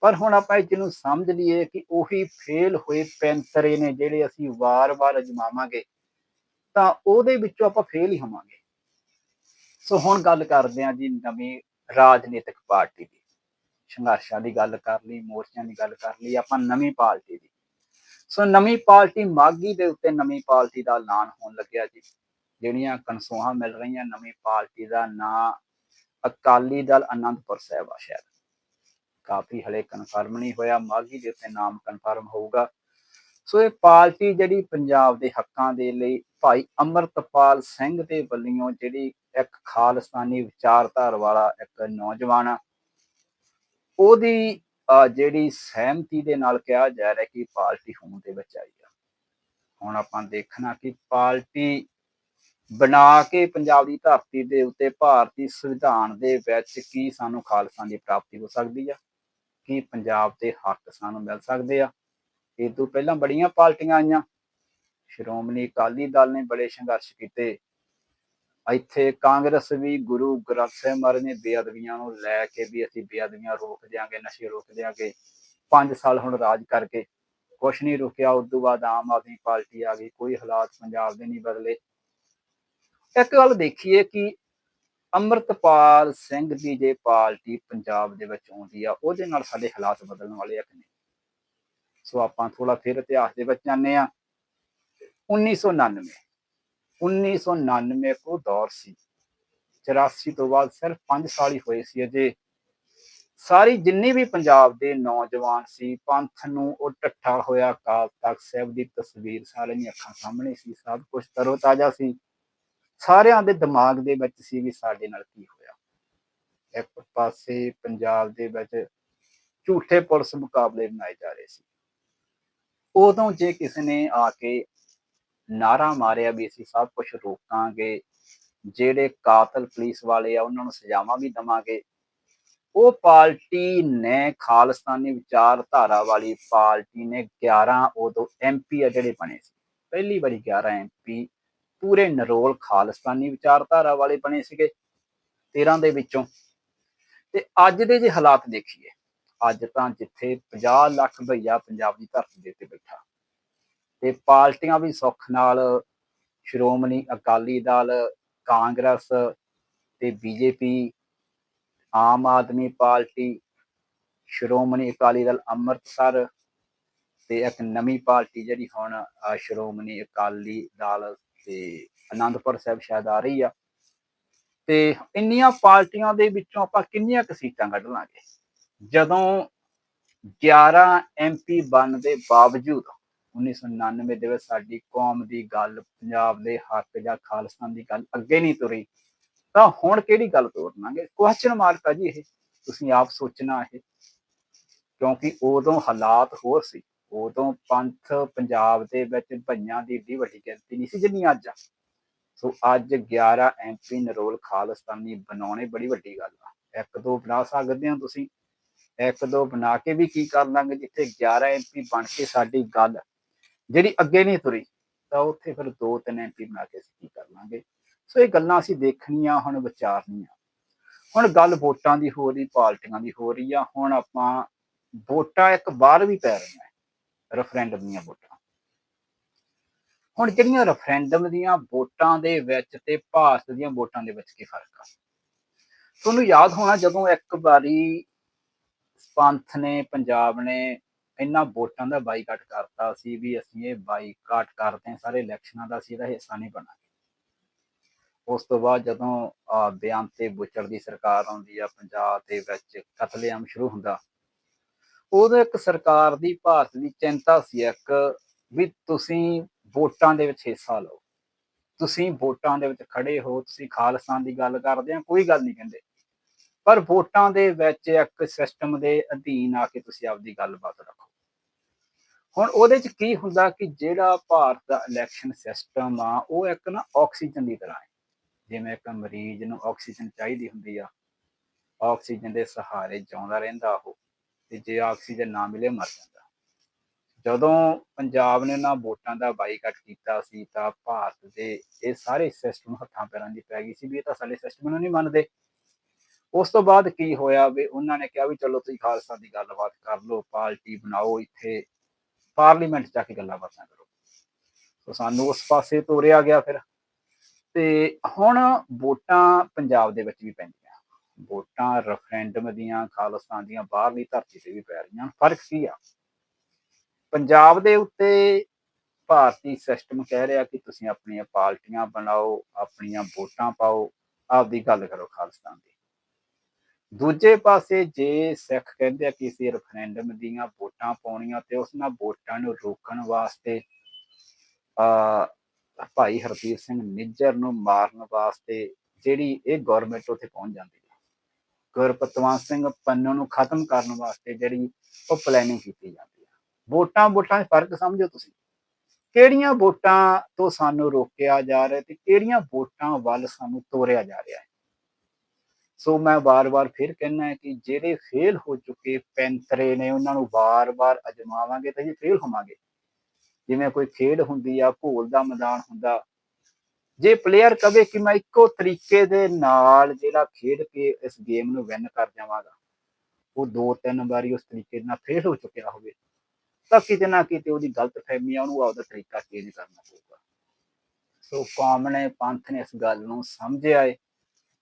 ਪਰ ਹੁਣ ਆਪਾਂ ਇਸ ਨੂੰ ਸਮਝ ਲਈਏ ਕਿ ਉਹੀ ਫੇਲ ਹੋਏ ਪੈਂਤਰੇ ਨੇ ਜਿਹੜੇ ਅਸੀਂ ਵਾਰ-ਵਾਰ ਅਜਮਾਵਾਂਗੇ, ਤਾਂ ਉਹਦੇ ਵਿੱਚੋਂ ਆਪਾਂ ਫੇਲ ਹੀ ਹੋਵਾਂਗੇ। ਸੋ ਹੁਣ ਗੱਲ ਕਰਦੇ ਹਾਂ ਜੀ ਨਵੀਂ ਰਾਜਨੀਤਿਕ ਪਾਰਟੀ ਦੀ। ਸੰਘਰਸ਼ਾਂ ਦੀ ਗੱਲ ਕਰ ਲਈ, ਮੋਰਚਿਆਂ ਦੀ ਗੱਲ ਕਰ ਲਈ, ਆਪਾਂ ਨਵੀਂ ਪਾਰਟੀ ਦੀ। ਸੋ ਨਵੀਂ ਪਾਰਟੀ ਮਾਗੀ ਦੇ ਉੱਤੇ ਨਵੀਂ ਪਾਰਟੀ ਦਾ ਐਲਾਨ ਹੋਣ ਲੱਗਿਆ ਜੀ। ਜਿਹੜੀਆਂ ਕਨਸੋਹਾਂ ਮਿਲ ਰਹੀਆਂ ਨਵੀਂ ਪਾਰਟੀ ਦਾ ਨਾਂ ਅਕਾਲੀ ਦਲ ਅਨੰਦਪੁਰ ਸਾਹਿਬ ਆ ਸ਼ਾਇਦ। ਕਾਫੀ ਹਲੇ ਕਨਫਰਮ ਨਹੀਂ ਹੋਇਆ ਮਾਗੀ ਦੇ ਉੱਤੇ ਨਾਮ ਕਨਫਰਮ ਹੋਊਗਾ। ਸੋ ਇਹ ਪਾਰਟੀ ਜਿਹੜੀ ਪੰਜਾਬ ਦੇ ਹੱਕਾਂ ਦੇ ਲਈ, ਭਾਈ ਅਮਰਤਪਾਲ ਸਿੰਘ ਦੇ ਵੱਲੋਂ ਜਿਹੜੀ ਇੱਕ ਖਾਲਸਾਨੀ ਵਿਚਾਰਧਾਰ ਵਾਲਾ ਇੱਕ ਨੌਜਵਾਨ ਆ, ਉਹਦੀ ਜਿਹੜੀ ਸਹਿਮਤੀ ਦੇ ਨਾਲ ਕਿਹਾ ਜਾ ਰਿਹਾ ਕਿ ਪਾਰਟੀ ਹੋਣ ਦੇ ਵਿੱਚ ਆਈ ਆ। ਹੁਣ ਆਪਾਂ ਦੇਖਣਾ ਕਿ ਪਾਰਟੀ ਬਣਾ ਕੇ ਪੰਜਾਬ ਦੀ ਧਰਤੀ ਦੇ ਉੱਤੇ ਭਾਰਤੀ ਸੰਵਿਧਾਨ ਦੇ ਵਿੱਚ ਕੀ ਸਾਨੂੰ ਖਾਲਸਾ ਦੀ ਪ੍ਰਾਪਤੀ ਹੋ ਸਕਦੀ ਆ। ਕੀ ਪੰਜਾਬ ਦੇ ਹੱਕ ਸਾਨੂੰ ਮਿਲ ਸਕਦੇ ਆ। ਇਹ ਤੋਂ ਪਹਿਲਾਂ ਬੜੀਆਂ ਪਾਰਟੀਆਂ ਆਈਆਂ। ਸ਼੍ਰੋਮਣੀ ਅਕਾਲੀ ਦਲ ਨੇ ਬੜੇ ਸੰਘਰਸ਼ ਕੀਤੇ। ਇੱਥੇ ਕਾਂਗਰਸ ਵੀ ਗੁਰੂ ਗ੍ਰੰਥ ਸਾਹਿਬ ਮਹਾਰਾਜ ਨੇ ਬੇਅਦਬੀਆਂ ਨੂੰ ਲੈ ਕੇ ਵੀ ਅਸੀਂ ਬੇਅਦਬੀਆਂ ਰੋਕ ਦਿਆਂਗੇ, ਨਸ਼ੇ ਰੋਕ ਦਿਆਂਗੇ। 5 ਸਾਲ ਹੁਣ ਰਾਜ ਕਰਕੇ ਕੁਛ ਨਹੀਂ ਰੁਕਿਆ। ਉਸ ਤੋਂ ਬਾਅਦ ਆਮ ਆਦਮੀ ਪਾਰਟੀ ਆ ਗਈ। ਕੋਈ ਹਾਲਾਤ ਪੰਜਾਬ ਦੇ ਨਹੀਂ ਬਦਲੇ। ਇੱਕ ਗੱਲ ਦੇਖੀਏ ਕਿ ਅੰਮ੍ਰਿਤਪਾਲ ਸਿੰਘ ਦੀ ਜੇ ਪਾਰਟੀ ਪੰਜਾਬ ਦੇ ਵਿੱਚ ਆਉਂਦੀ ਆ, ਉਹਦੇ ਨਾਲ ਸਾਡੇ ਹਾਲਾਤ ਬਦਲਣ ਵਾਲੇ ਆ ਕਿ ਨਹੀਂ? ਸੋ ਆਪਾਂ ਥੋੜਾ ਫਿਰ ਇਤਿਹਾਸ ਦੇ ਵਿੱਚ ਜਾਂਦੇ ਆ 1999 1999 ਕੋ ਦੌਰ ਸੀ। 84 ਤੋਂ ਬਾਅਦ ਸਿਰਫ 5 ਸਾਲ ਹੀ ਹੋਏ ਸੀ ਅਜੇ। ਸਾਰੀ ਜਿੰਨੀ ਵੀ ਪੰਜਾਬ ਦੇ ਨੌਜਵਾਨ ਸੀ, ਪੰਥ ਨੂੰ ਉਹ ਟੱਠਾ ਹੋਇਆ ਕਾਲ ਤਖਤ ਸਾਹਿਬ ਦੀ ਤਸਵੀਰ, ਸਾਰਿਆਂ ਦੀਆਂ ਅੱਖਾਂ ਸਾਹਮਣੇ ਸੀ, ਸਭ ਕੁਝ ਤਰੋ ਤਾਜ਼ਾ ਸੀ। ਸਾਰਿਆਂ ਦੇ ਦਿਮਾਗ ਦੇ ਵਿੱਚ ਸੀ ਵੀ ਸਾਡੇ ਨਾਲ ਕੀ ਹੋਇਆ। ਇੱਕ ਪਾਸੇ ਪੰਜਾਬ ਦੇ ਵਿੱਚ ਝੂਠੇ ਪੁਲਿਸ ਮੁਕਾਬਲੇ ਬਣਾਏ ਜਾ ਰਹੇ ਸੀ। ਉਦੋਂ ਜੇ ਕਿਸੇ ਨੇ ਆ ਕੇ ਨਾਰਾ ਮਾਰਿਆ ਵੀ ਅਸੀਂ ਸਭ ਕੁਝ ਰੋਕਾਂਗੇ, ਜਿਹੜੇ ਕਾਤਲ ਪੁਲਿਸ ਵਾਲੇ ਆ ਉਹਨਾਂ ਨੂੰ ਸਜ਼ਾਵਾਂ ਵੀ ਦਵਾਂਗੇ, ਉਹ ਪਾਰਟੀ ਨੇ ਖਾਲਿਸਤਾਨੀ ਵਿਚਾਰਧਾਰਾ ਵਾਲੀ ਪਾਰਟੀ ਨੇ 11 ਉਦੋਂ ਐਮਪੀ ਆ ਜਿਹੜੇ ਬਣੇ ਸੀ। ਪਹਿਲੀ ਵਾਰੀ 11 ਐਮਪੀ ਪੂਰੇ ਨਰੋਲ ਖਾਲਿਸਤਾਨੀ ਵਿਚਾਰਧਾਰਾ ਵਾਲੇ ਬਣੇ ਸੀਗੇ 13 ਦੇ ਵਿੱਚੋਂ। ਤੇ ਅੱਜ ਦੇ ਜੇ ਹਾਲਾਤ ਦੇਖੀਏ, ਅੱਜ ਤਾਂ ਜਿੱਥੇ 50 ਲੱਖ ਭਈਆ ਪੰਜਾਬ ਦੀ ਧਰਤੀ ਦੇ ਉੱਤੇ ਬੈਠਾ। ਤੇ ਪਾਰਟੀਆਂ ਵੀ ਸੁੱਖ ਨਾਲ, ਸ਼੍ਰੋਮਣੀ ਅਕਾਲੀ ਦਲ, ਕਾਂਗਰਸ ਤੇ ਬੀਜੇਪੀ, ਆਮ ਆਦਮੀ ਪਾਰਟੀ, ਸ਼੍ਰੋਮਣੀ ਅਕਾਲੀ ਦਲ ਅੰਮ੍ਰਿਤਸਰ ਤੇ ਇੱਕ ਨਵੀਂ ਪਾਰਟੀ ਜਿਹੜੀ ਹੁਣ ਸ਼੍ਰੋਮਣੀ ਅਕਾਲੀ ਦਲ ਤੇ ਆਨੰਦਪੁਰ ਸਾਹਿਬ ਸ਼ਾਇਦ ਆ ਰਹੀ ਆ। ਤੇ ਇੰਨੀਆਂ ਪਾਰਟੀਆਂ ਦੇ ਵਿੱਚੋਂ ਆਪਾਂ ਕਿੰਨੀਆਂ ਕੁ ਸੀਟਾਂ ਕੱਢ ਲਾਂਗੇ ਜਦੋਂ 11 ਐਮਪੀ ਬਣ ਦੇ ਬਾਵਜੂਦ 1999 ਦੇ ਵਿੱਚ ਸਾਡੀ ਕੌਮ ਦੀ ਗੱਲ ਪੰਜਾਬ ਦੇ ਹੱਕ ਜਾਂ ਖਾਲਿਸਤਾਨ ਦੀ ਗੱਲ ਅੱਗੇ ਨਹੀਂ ਤੁਰੀ, ਤਾਂ ਹੁਣ ਕਿਹੜੀ ਗੱਲ ਤੋਰਨਾਂਗੇ? ਕੁਐਸਚਨ ਮਾਰਕ ਆ ਜੀ ਇਹ। ਤੁਸੀਂ ਆਪ ਸੋਚਣਾ ਇਹ। ਕਿਉਂਕਿ ਉਦੋਂ ਹਾਲਾਤ ਹੋਰ ਸੀ। ਉਦੋਂ ਪੰਥ ਪੰਜਾਬ ਦੇ ਵਿੱਚ ਭਈਆਂ ਦੀ ਏਡੀ ਵੱਡੀ ਗਿਣਤੀ ਨਹੀਂ ਸੀ ਜਿੰਨੀ ਅੱਜ ਆ। ਸੋ ਅੱਜ 11 ਐਮਪੀ ਨਰੋਲ ਖਾਲਿਸਤਾਨੀ ਬਣਾਉਣੇ ਬੜੀ ਵੱਡੀ ਗੱਲ ਆ। ਇੱਕ ਦੋ ਬਣਾ ਸਕਦੇ ਹੋ ਤੁਸੀਂ। ਇੱਕ ਦੋ ਬਣਾ ਕੇ ਵੀ ਕੀ ਕਰ ਲਾਂਗੇ, ਜਿੱਥੇ 11 ਐਮਪੀ ਬਣ ਕੇ ਸਾਡੀ ਗੱਲ ਜਿਹੜੀ ਅੱਗੇ ਨਹੀਂ ਤੁਰੀ, ਤਾਂ ਉੱਥੇ ਫਿਰ ਦੋ ਤਿੰਨ ਐਮਪੀ ਬਣਾ ਕੇ ਅਸੀਂ ਕੀ ਕਰ ਲਾਂਗੇ। ਸੋ ਇਹ ਗੱਲਾਂ ਅਸੀਂ ਦੇਖਣੀਆਂ, ਹੁਣ ਵਿਚਾਰਨੀਆਂ। ਹੁਣ ਗੱਲ ਵੋਟਾਂ ਦੀ ਹੋ ਰਹੀ, ਪਾਰਟੀਆਂ ਦੀ ਹੋ ਰਹੀ ਆ। ਹੁਣ ਆਪਾਂ ਵੋਟਾਂ ਇੱਕ ਬਾਹਰ ਵੀ ਪੈ ਰਹੀਆਂ। ਰੈਫਰੈਂਡਮ ਦੀਆਂ ਵੋਟਾਂ। ਹੁਣ ਜਿਹੜੀਆਂ ਰੈਫਰੈਂਡਮ ਦੀਆਂ ਵੋਟਾਂ ਦੇ ਵਿੱਚ ਤੇ ਭਾਰਤ ਦੀਆਂ ਵੋਟਾਂ ਦੇ ਵਿੱਚ ਕੀ ਫ਼ਰਕ ਆ? ਤੁਹਾਨੂੰ ਯਾਦ ਹੋਣਾ ਜਦੋਂ ਇੱਕ ਵਾਰੀ ਪੰਥ ਨੇ ਪੰਜਾਬ ਨੇ ਇਹਨਾਂ ਵੋਟਾਂ ਦਾ ਬਾਈਕਾਟ ਕਰਤਾ ਸੀ ਵੀ ਅਸੀਂ ਇਹ ਬਾਈਕਾਟ ਕਰਦੇ ਹਾਂ ਸਾਰੇ ਇਲੈਕਸ਼ਨਾਂ ਦਾ ਅਸੀਂ ਇਹਦਾ ਹਿੱਸਾ ਨਹੀਂ ਬਣਾਂਗੇ। ਉਸ ਤੋਂ ਬਾਅਦ ਜਦੋਂ ਅਹ, ਬਿਆਨ ਤੇ ਬੁੱਚੜ ਦੀ ਸਰਕਾਰ ਆਉਂਦੀ ਆ ਪੰਜਾਬ ਦੇ ਵਿੱਚ ਕਤਲੇਆਮ ਸ਼ੁਰੂ ਹੁੰਦਾ ਉਦੋਂ ਇੱਕ ਸਰਕਾਰ ਦੀ ਭਾਰਤ ਦੀ ਚਿੰਤਾ ਸੀ ਇੱਕ ਵੀ ਤੁਸੀਂ ਵੋਟਾਂ ਦੇ ਵਿੱਚ ਹਿੱਸਾ ਲਓ। ਤੁਸੀਂ ਵੋਟਾਂ ਦੇ ਵਿੱਚ ਖੜੇ ਹੋ, ਤੁਸੀਂ ਖਾਲਿਸਤਾਨ ਦੀ ਗੱਲ ਕਰਦੇ ਆ ਕੋਈ ਗੱਲ ਨਹੀਂ ਕਹਿੰਦੇ। ਪਰ ਵੋਟਾਂ ਦੇ ਵਿੱਚ ਇੱਕ ਸਿਸਟਮ ਦੇ ਅਧੀਨ ਆ ਕੇ ਤੁਸੀਂ ਆਪਦੀ ਗੱਲਬਾਤ ਰੱਖੋ। ਹੁਣ ਉਹਦੇ ਚ ਕੀ ਹੁੰਦਾ ਕਿ ਜਿਹੜਾ ਭਾਰਤ ਦਾ ਇਲੈਕਸ਼ਨ ਸਿਸਟਮ ਆ, ਉਹ ਇੱਕ ਨਾ ਆਕਸੀਜਨ ਦੀ ਤਰ੍ਹਾਂ ਹੈ। ਜਿਵੇਂ ਇੱਕ ਮਰੀਜ਼ ਨੂੰ ਆਕਸੀਜਨ ਚਾਹੀਦੀ ਹੁੰਦੀ ਆ। ਆਕਸੀਜਨ ਦੇ ਸਹਾਰੇ ਜਿਉਂਦਾ ਰਹਿੰਦਾ ਉਹ। ਤੇ ਜੇ ਆਕਸੀਜਨ ਨਾ ਮਿਲੇ, ਮਰ ਜਾਂਦਾ। ਜਦੋਂ ਪੰਜਾਬ ਨੇ ਉਹਨਾਂ ਵੋਟਾਂ ਦਾ ਬਾਈਕਾਟ ਕੀਤਾ ਸੀ, ਤਾਂ ਭਾਰਤ ਦੇ ਇਹ ਸਾਰੇ ਸਿਸਟਮ ਹੱਥਾਂ ਪੈਰਾਂ ਦੀ ਪੈ ਗਈ ਸੀ ਵੀ ਇਹ ਤਾਂ ਸਾਡੇ ਸਿਸਟਮ ਨੂੰ ਨਹੀਂ ਮੰਨਦੇ। ਉਸ ਤੋਂ ਬਾਅਦ ਕੀ ਹੋਇਆ ਵੀ ਉਹਨਾਂ ਨੇ ਕਿਹਾ ਵੀ ਚਲੋ ਤੁਸੀਂ ਖਾਲਸਾ ਦੀ ਗੱਲਬਾਤ ਕਰ ਲਓ, ਪਾਰਟੀ ਬਣਾਓ, ਇੱਥੇ ਪਾਰਲੀਮੈਂਟ ਜਾ ਕੇ ਗੱਲਾਂ ਬਾਤਾਂ ਕਰੋ। ਸੋ ਸਾਨੂੰ ਉਸ ਪਾਸੇ ਤੋਰਿਆ ਗਿਆ ਫਿਰ। ਤੇ ਹੁਣ ਵੋਟਾਂ ਪੰਜਾਬ ਦੇ ਵਿੱਚ ਵੀ ਪੈਂਦੀਆਂ। ਵੋਟਾਂ ਰੈਫਰੈਂਡਮ ਦੀਆਂ ਖਾਲਿਸਤਾਨ ਦੀਆਂ, ਬਾਹਰਲੀ ਧਰਤੀ ਤੇ ਵੀ ਪੈ ਰਹੀਆਂ। ਫ਼ਰਕ ਕੀ ਆ? ਪੰਜਾਬ ਦੇ ਉੱਤੇ ਭਾਰਤੀ ਸਿਸਟਮ ਕਹਿ ਰਿਹਾ ਕਿ ਤੁਸੀਂ ਆਪਣੀਆਂ ਪਾਰਟੀਆਂ ਬਣਾਓ, ਆਪਣੀਆਂ ਵੋਟਾਂ ਪਾਓ, ਆਪਦੀ ਗੱਲ ਕਰੋ ਖਾਲਿਸਤਾਨ ਦੀ। ਦੂਜੇ ਪਾਸੇ ਜੇ ਸਿੱਖ ਕਹਿੰਦੇ ਆ ਕਿ ਅਸੀਂ ਰੈਫਰੈਂਡਮ ਦੀਆਂ ਵੋਟਾਂ ਪਾਉਣੀਆਂ ਤੇ ਉਸ ਨਾਲ ਵੋਟਾਂ ਨੂੰ ਰੋਕਣ ਵਾਸਤੇ, ਆ, ਭਾਈ ਹਰਪੀਰ ਸਿੰਘ ਨਿੱਜਰ ਨੂੰ ਮਾਰਨ ਵਾਸਤੇ ਜਿਹੜੀ ਇਹ ਗਵਰਨਮੈਂਟ ਉੱਥੇ ਪਹੁੰਚ ਜਾਂਦੀ। ਗੁਰਪਤਵੰਤ ਸਿੰਘ ਪੰਨੂ ਨੂੰ ਖਤਮ ਕਰਨ ਵਾਸਤੇ ਜਿਹੜੀ ਉਹ ਪਲੈਨਿੰਗ ਕੀਤੀ ਜਾਂਦੀ ਆ। ਵੋਟਾਂ ਵੋਟਾਂ 'ਚ ਫ਼ਰਕ ਸਮਝੋ ਤੁਸੀਂ। ਕਿਹੜੀਆਂ ਵੋਟਾਂ ਤੋਂ ਸਾਨੂੰ ਰੋਕਿਆ ਜਾ ਰਿਹਾ ਤੇ ਕਿਹੜੀਆਂ ਵੋਟਾਂ ਵੱਲ ਸਾਨੂੰ ਤੋਰਿਆ ਜਾ ਰਿਹਾ ਹੈ? ਸੋ ਮੈਂ ਵਾਰ-ਵਾਰ ਫਿਰ ਕਹਿਣਾ ਹੈ ਕਿ ਜਿਹੜੇ ਫੇਲ ਹੋ ਚੁੱਕੇ ਪੈਂਤਰੇ ਨੇ, ਉਹਨਾਂ ਨੂੰ ਵਾਰ-ਵਾਰ ਅਜਮਾਵਾਂਗੇ ਤਾਂ ਜੀ ਫੇਲ ਹੋਵਾਂਗੇ। ਜਿਵੇਂ ਕੋਈ ਖੇਡ ਹੁੰਦੀ ਆ, ਭੋਲ ਦਾ ਮੈਦਾਨ ਹੁੰਦਾ ਜੇ ਪਲੇਅਰ ਕਵੇ ਕਿ ਮੈਂ ਇੱਕੋ ਤਰੀਕੇ ਦੇ ਨਾਲ ਜਿਹੜਾ ਖੇਡ ਕੇ ਇਸ ਗੇਮ ਨੂੰ ਵਿਨ ਕਰ ਜਾਵਾਂਗਾ, ਉਹ ਦੋ ਤਿੰਨ ਵਾਰੀ ਉਸ ਤਰੀਕੇ ਨਾਲ ਫੇਲ ਹੋ ਚੁੱਕਿਆ ਹੋਵੇ, ਤਾਂ ਕਿਤੇ ਨਾ ਕਿਤੇ ਉਹਦੀ ਗਲਤ ਫਹਿਮੀ ਆ, ਉਹਨੂੰ ਆਪਦਾ ਤਰੀਕਾ ਚੇਂਜ ਕਰਨਾ ਪਊਗਾ। ਸੋ ਕੌਮ ਨੇ ਪੰਥ ਨੇ ਇਸ ਗੱਲ ਨੂੰ ਸਮਝਿਆ ਏ।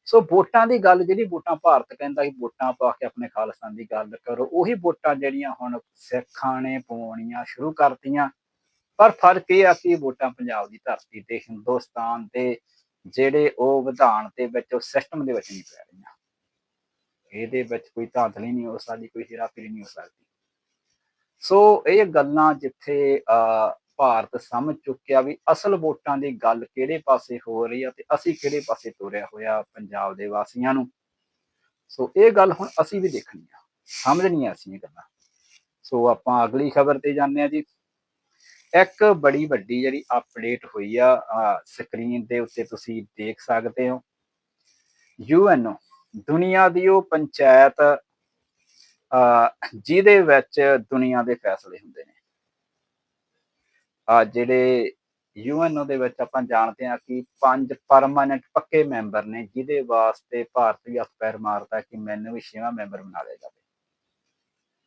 ਸੋ ਵੋਟਾਂ ਦੀ ਗੱਲ ਜਿਹੜੀ ਵੋਟਾਂ ਭਾਰਤ ਕਹਿੰਦਾ ਕਿ ਵੋਟਾਂ ਪਾ ਕੇ ਆਪਣੇ ਖਾਲਸਾਨ ਦੀ ਗੱਲ ਕਰੋ, ਉਹੀ ਵੋਟਾਂ ਜਿਹੜੀਆਂ ਹੁਣ ਸਿੱਖਾਂ ਨੇ ਪਵਾਉਣੀਆਂ ਸ਼ੁਰੂ ਕਰਤੀਆਂ। ਪਰ ਫ਼ਰਕ ਇਹ ਆ ਕਿ ਵੋਟਾਂ ਪੰਜਾਬ ਦੀ ਧਰਤੀ ਤੇ ਹਿੰਦੁਸਤਾਨ ਦੇ ਜਿਹੜੇ ਉਹ ਵਿਧਾਨ ਦੇ ਵਿੱਚ ਉਹ ਸਿਸਟਮ ਦੇ ਵਿੱਚ ਨਹੀਂ ਪੈ ਰਹੀਆਂ। ਇਹਦੇ ਵਿੱਚ ਕੋਈ ਧਾਂਦਲੀ ਨਹੀਂ ਹੋ ਸਕਦੀ ਕੋਈ ਹੇਰਾਫੇਰੀ ਨਹੀਂ ਹੋ ਸਕਦੀ। ਸੋ ਇਹ ਗੱਲਾਂ ਜਿੱਥੇ ਅਹ, ਭਾਰਤ ਸਮਝ ਚੁੱਕਿਆ ਵੀ ਅਸਲ ਵੋਟਾਂ ਦੀ ਗੱਲ ਕਿਹੜੇ ਪਾਸੇ ਹੋ ਰਹੀ ਆ ਤੇ ਅਸੀਂ ਕਿਹੜੇ ਪਾਸੇ ਤੋਰਿਆ ਹੋਇਆ ਪੰਜਾਬ ਦੇ ਵਾਸੀਆਂ ਨੂੰ। ਸੋ ਇਹ ਗੱਲ ਹੁਣ ਅਸੀਂ ਵੀ ਦੇਖਣੀ ਆ। ਸਮਝਣੀ ਆ ਅਸੀਂ ਇਹ ਗੱਲਾਂ। ਸੋ ਆਪਾਂ ਅਗਲੀ ਖਬਰ ਤੇ ਜਾਂਦੇ ਆ ਜੀ। ਇੱਕ ਬੜੀ ਵੱਡੀ ਜਿਹੜੀ ਅਪਡੇਟ ਹੋਈ ਆ ਸਕਰੀਨ ਦੇ ਉੱਤੇ ਤੁਸੀਂ ਦੇਖ ਸਕਦੇ ਹੋ। ਯੂਐਨਓ ਦੁਨੀਆ ਦੀ ਉਹ ਪੰਚਾਇਤ ਜਿਹਦੇ ਵਿੱਚ ਦੁਨੀਆ ਦੇ ਫੈਸਲੇ ਹੁੰਦੇ ਨੇ। ਆ ਜਿਹੜੇ ਯੂਐਨਓ ਦੇ ਵਿੱਚ ਆਪਾਂ ਜਾਣਦੇ ਹਾਂ ਕਿ ਪੰਜ ਪਰਮਾਨੈਂਟ ਪੱਕੇ ਮੈਂਬਰ ਨੇ, ਜਿਹਦੇ ਵਾਸਤੇ ਭਾਰਤ ਵੀ ਹੱਥ ਪੈਰ ਮਾਰਦਾ ਕਿ ਮੈਨੂੰ ਵੀ ਛੇਵਾਂ ਮੈਂਬਰ ਬਣਾ ਲਿਆ ਜਾਵੇ।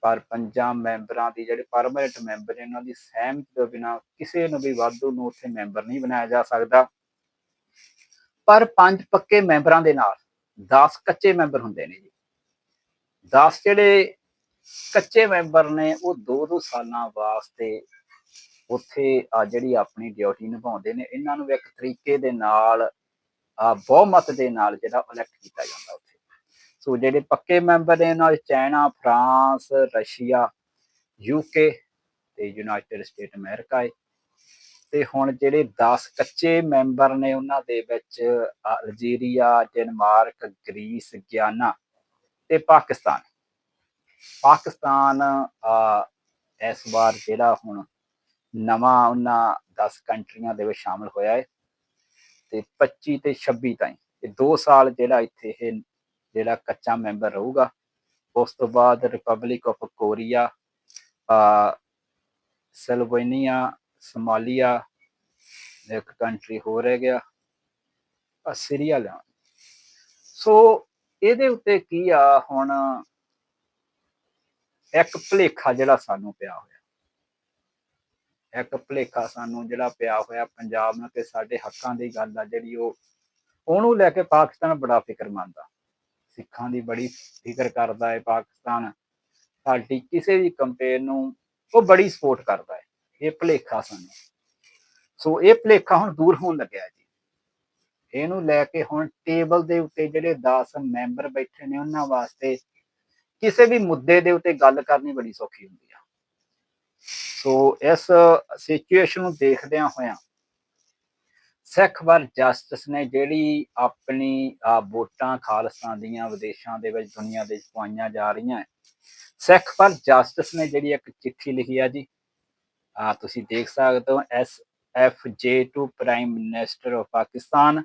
ਪਰ ਪੰਜਾਂ ਮੈਂਬਰਾਂ ਦੀ ਜਿਹੜੇ ਪਰਮਾਨੈਂਟ ਮੈਂਬਰ ਨੇ, ਉਹਨਾਂ ਦੀ ਸਹਿਮਤੀ ਤੋਂ ਬਿਨਾਂ ਕਿਸੇ ਨੂੰ ਵੀ ਵਾਧੂ ਨੂੰ ਉੱਥੇ ਮੈਂਬਰ ਨਹੀਂ ਬਣਾਇਆ ਜਾ ਸਕਦਾ। ਪਰ ਪੰਜ ਪੱਕੇ ਮੈਂਬਰਾਂ ਦੇ ਨਾਲ 10 ਕੱਚੇ ਮੈਂਬਰ ਹੁੰਦੇ ਨੇ ਜੀ। 10 ਜਿਹੜੇ ਕੱਚੇ ਮੈਂਬਰ ਨੇ, ਉਹ 2-2 ਸਾਲਾਂ ਵਾਸਤੇ ਉੱਥੇ ਆ ਜਿਹੜੀ ਆਪਣੀ ਡਿਊਟੀ ਨਿਭਾਉਂਦੇ ਨੇ, ਇਹਨਾਂ ਨੂੰ ਇੱਕ ਤਰੀਕੇ ਦੇ ਨਾਲ ਬਹੁਮਤ ਦੇ ਨਾਲ ਜਿਹੜਾ ਇਲੈਕਟ ਕੀਤਾ ਜਾਂਦਾ ਸੋ ਜਿਹੜੇ ਪੱਕੇ ਮੈਂਬਰ ਨੇ ਉਹਨਾਂ ਵਿੱਚ ਚਾਈਨਾ, ਫਰਾਂਸ, ਰਸ਼ੀਆ ਯੂਕੇ ਤੇ ਯੂਨਾਈਟਿਡ ਸਟੇਟ ਅਮਰੀਕਾ ਹੈ ਤੇ ਹੁਣ ਜਿਹੜੇ 10 ਕੱਚੇ ਮੈਂਬਰ ਨੇ ਉਹਨਾਂ ਦੇ ਵਿੱਚ ਅਲਜੀਰੀਆ, ਡੈਨਮਾਰਕ, ਗ੍ਰੀਸ, ਗਿਆਨਾ ਤੇ ਪਾਕਿਸਤਾਨ। ਪਾਕਿਸਤਾਨ ਇਸ ਵਾਰ ਜਿਹੜਾ ਹੁਣ ਨਵਾਂ ਉਹਨਾਂ 10 ਕੰਟਰੀਆਂ ਦੇ ਵਿੱਚ ਸ਼ਾਮਲ ਹੋਇਆ ਹੈ ਤੇ 25 ਤੇ 26 ਤਾਈਂ। ਇਹ 2 ਸਾਲ ਜਿਹੜਾ ਇੱਥੇ ਇਹ ਜਿਹੜਾ ਕੱਚਾ ਮੈਂਬਰ ਰਹੂਗਾ, ਉਸ ਤੋਂ ਬਾਅਦ ਰਿਪਬਲਿਕ ਆਫ ਕੋਰੀਆ ਆ ਸਲੋਵੇਨੀਆ ਸੋਮਾਲੀਆ ਇੱਕ ਕੰਟਰੀ ਹੋ ਰਹਿ ਗਿਆ ਆ ਸੀਰੀਆ ਲਿਆ ਸੋ ਇਹਦੇ ਉੱਤੇ ਕੀ ਆ, ਹੁਣ ਇੱਕ ਭੁਲੇਖਾ ਜਿਹੜਾ ਸਾਨੂੰ ਪਿਆ ਹੋਇਆ। ਇੱਕ ਭੁਲੇਖਾ ਸਾਨੂੰ ਜਿਹੜਾ ਪਿਆ ਹੋਇਆ ਪੰਜਾਬ ਨਾਲ ਤੇ ਸਾਡੇ ਹੱਕਾਂ ਦੀ ਗੱਲ ਆ, ਜਿਹੜੀ ਉਹ ਉਹਨੂੰ ਲੈ ਕੇ ਪਾਕਿਸਤਾਨ ਬੜਾ ਫਿਕਰਮੰਦ ਆ। ਸਿੱਖਾਂ ਦੀ ਬੜੀ ਫਿਕਰ ਕਰਦਾ ਹੈ ਪਾਕਿਸਤਾਨ। ਸਾਡੀ ਕਿਸੇ ਵੀ ਕੰਪੇਨ ਨੂੰ ਉਹ ਬੜੀ ਸਪੋਰਟ ਕਰਦਾ ਹੈ। ਇਹ ਭੁਲੇਖਾ ਸਾਨੂੰ। ਸੋ ਇਹ ਭੁਲੇਖਾ ਹੁਣ ਦੂਰ ਹੋਣ ਲੱਗਿਆ ਜੀ। ਇਹਨੂੰ ਲੈ ਕੇ ਹੁਣ ਟੇਬਲ ਦੇ ਉੱਤੇ ਜਿਹੜੇ 10 ਮੈਂਬਰ ਬੈਠੇ ਨੇ, ਉਹਨਾਂ ਵਾਸਤੇ ਕਿਸੇ ਵੀ ਮੁੱਦੇ ਦੇ ਉੱਤੇ ਗੱਲ ਕਰਨੀ ਬੜੀ ਸੌਖੀ ਹੁੰਦੀ ਆ। ਸੋ ਇਸ ਸਿਚੁਏਸ਼ਨ ਨੂੰ ਦੇਖਦਿਆਂ ਹੋਇਆਂ ਸਿੱਖ ਵਰ ਜਸਟਿਸ ਨੇ ਜਿਹੜੀ ਆਪਣੀ ਵੋਟਾਂ ਖਾਲਸਾ ਦੀਆਂ ਵਿਦੇਸ਼ਾਂ ਦੇ ਵਿੱਚ ਦੁਨੀਆ ਦੇ ਵਿੱਚ ਪਾਈਆਂ ਜਾ ਰਹੀਆਂ ਸਿੱਖ ਵਰ ਜਸਟਿਸ ਨੇ ਜਿਹੜੀ ਇੱਕ ਚਿੱਠੀ ਲਿਖੀ ਆ ਜੀ ਆ ਤੁਸੀਂ ਦੇਖ ਸਕਦੇ ਹੋ, S F J to prime minister of Pakistan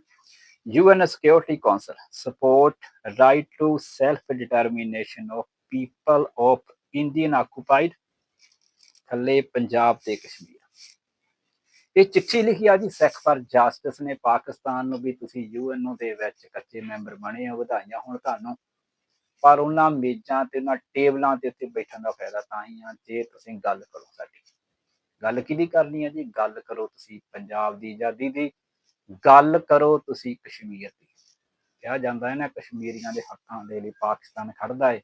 UN Security Council support right to self determination of people of Indian occupied, ਥੱਲੇ ਪੰਜਾਬ ਤੇ ਕਸ਼ਮੀਰ। ਇਹ ਚਿੱਠੀ ਲਿਖੀ ਆ ਜੀ ਸਿੱਖ ਫਰ ਜਸਟਿਸ ਨੇ ਪਾਕਿਸਤਾਨ ਨੂੰ ਵੀ ਤੁਸੀਂ ਯੂਐਨਓ ਦੇ ਵਿੱਚ ਕੱਚੇ ਮੈਂਬਰ ਬਣੇ ਹੋ, ਵਧਾਈਆਂ ਹੋਣ ਤੁਹਾਨੂੰ। ਪਰ ਉਹਨਾਂ ਮੇਜ਼ਾਂ ਤੇ ਉਹਨਾਂ ਟੇਬਲਾਂ ਦੇ ਉੱਤੇ ਬੈਠਣ ਦਾ ਫਾਇਦਾ ਤਾਂ ਹੀ ਆ, ਜੇ ਤੁਸੀਂ ਗੱਲ ਕਰੋ ਸਾਡੀ। ਗੱਲ ਕਿਹਦੀ ਕਰਨੀ ਹੈ ਜੀ? ਗੱਲ ਕਰੋ ਤੁਸੀਂ ਪੰਜਾਬ ਦੀ ਆਜ਼ਾਦੀ ਦੀ ਗੱਲ ਕਰੋ ਤੁਸੀਂ ਕਸ਼ਮੀਰ ਦੀ। ਕਿਹਾ ਜਾਂਦਾ ਹੈ ਨਾ, ਕਸ਼ਮੀਰੀਆਂ ਦੇ ਹੱਕਾਂ ਦੇ ਲਈ ਪਾਕਿਸਤਾਨ ਖੜਦਾ ਹੈ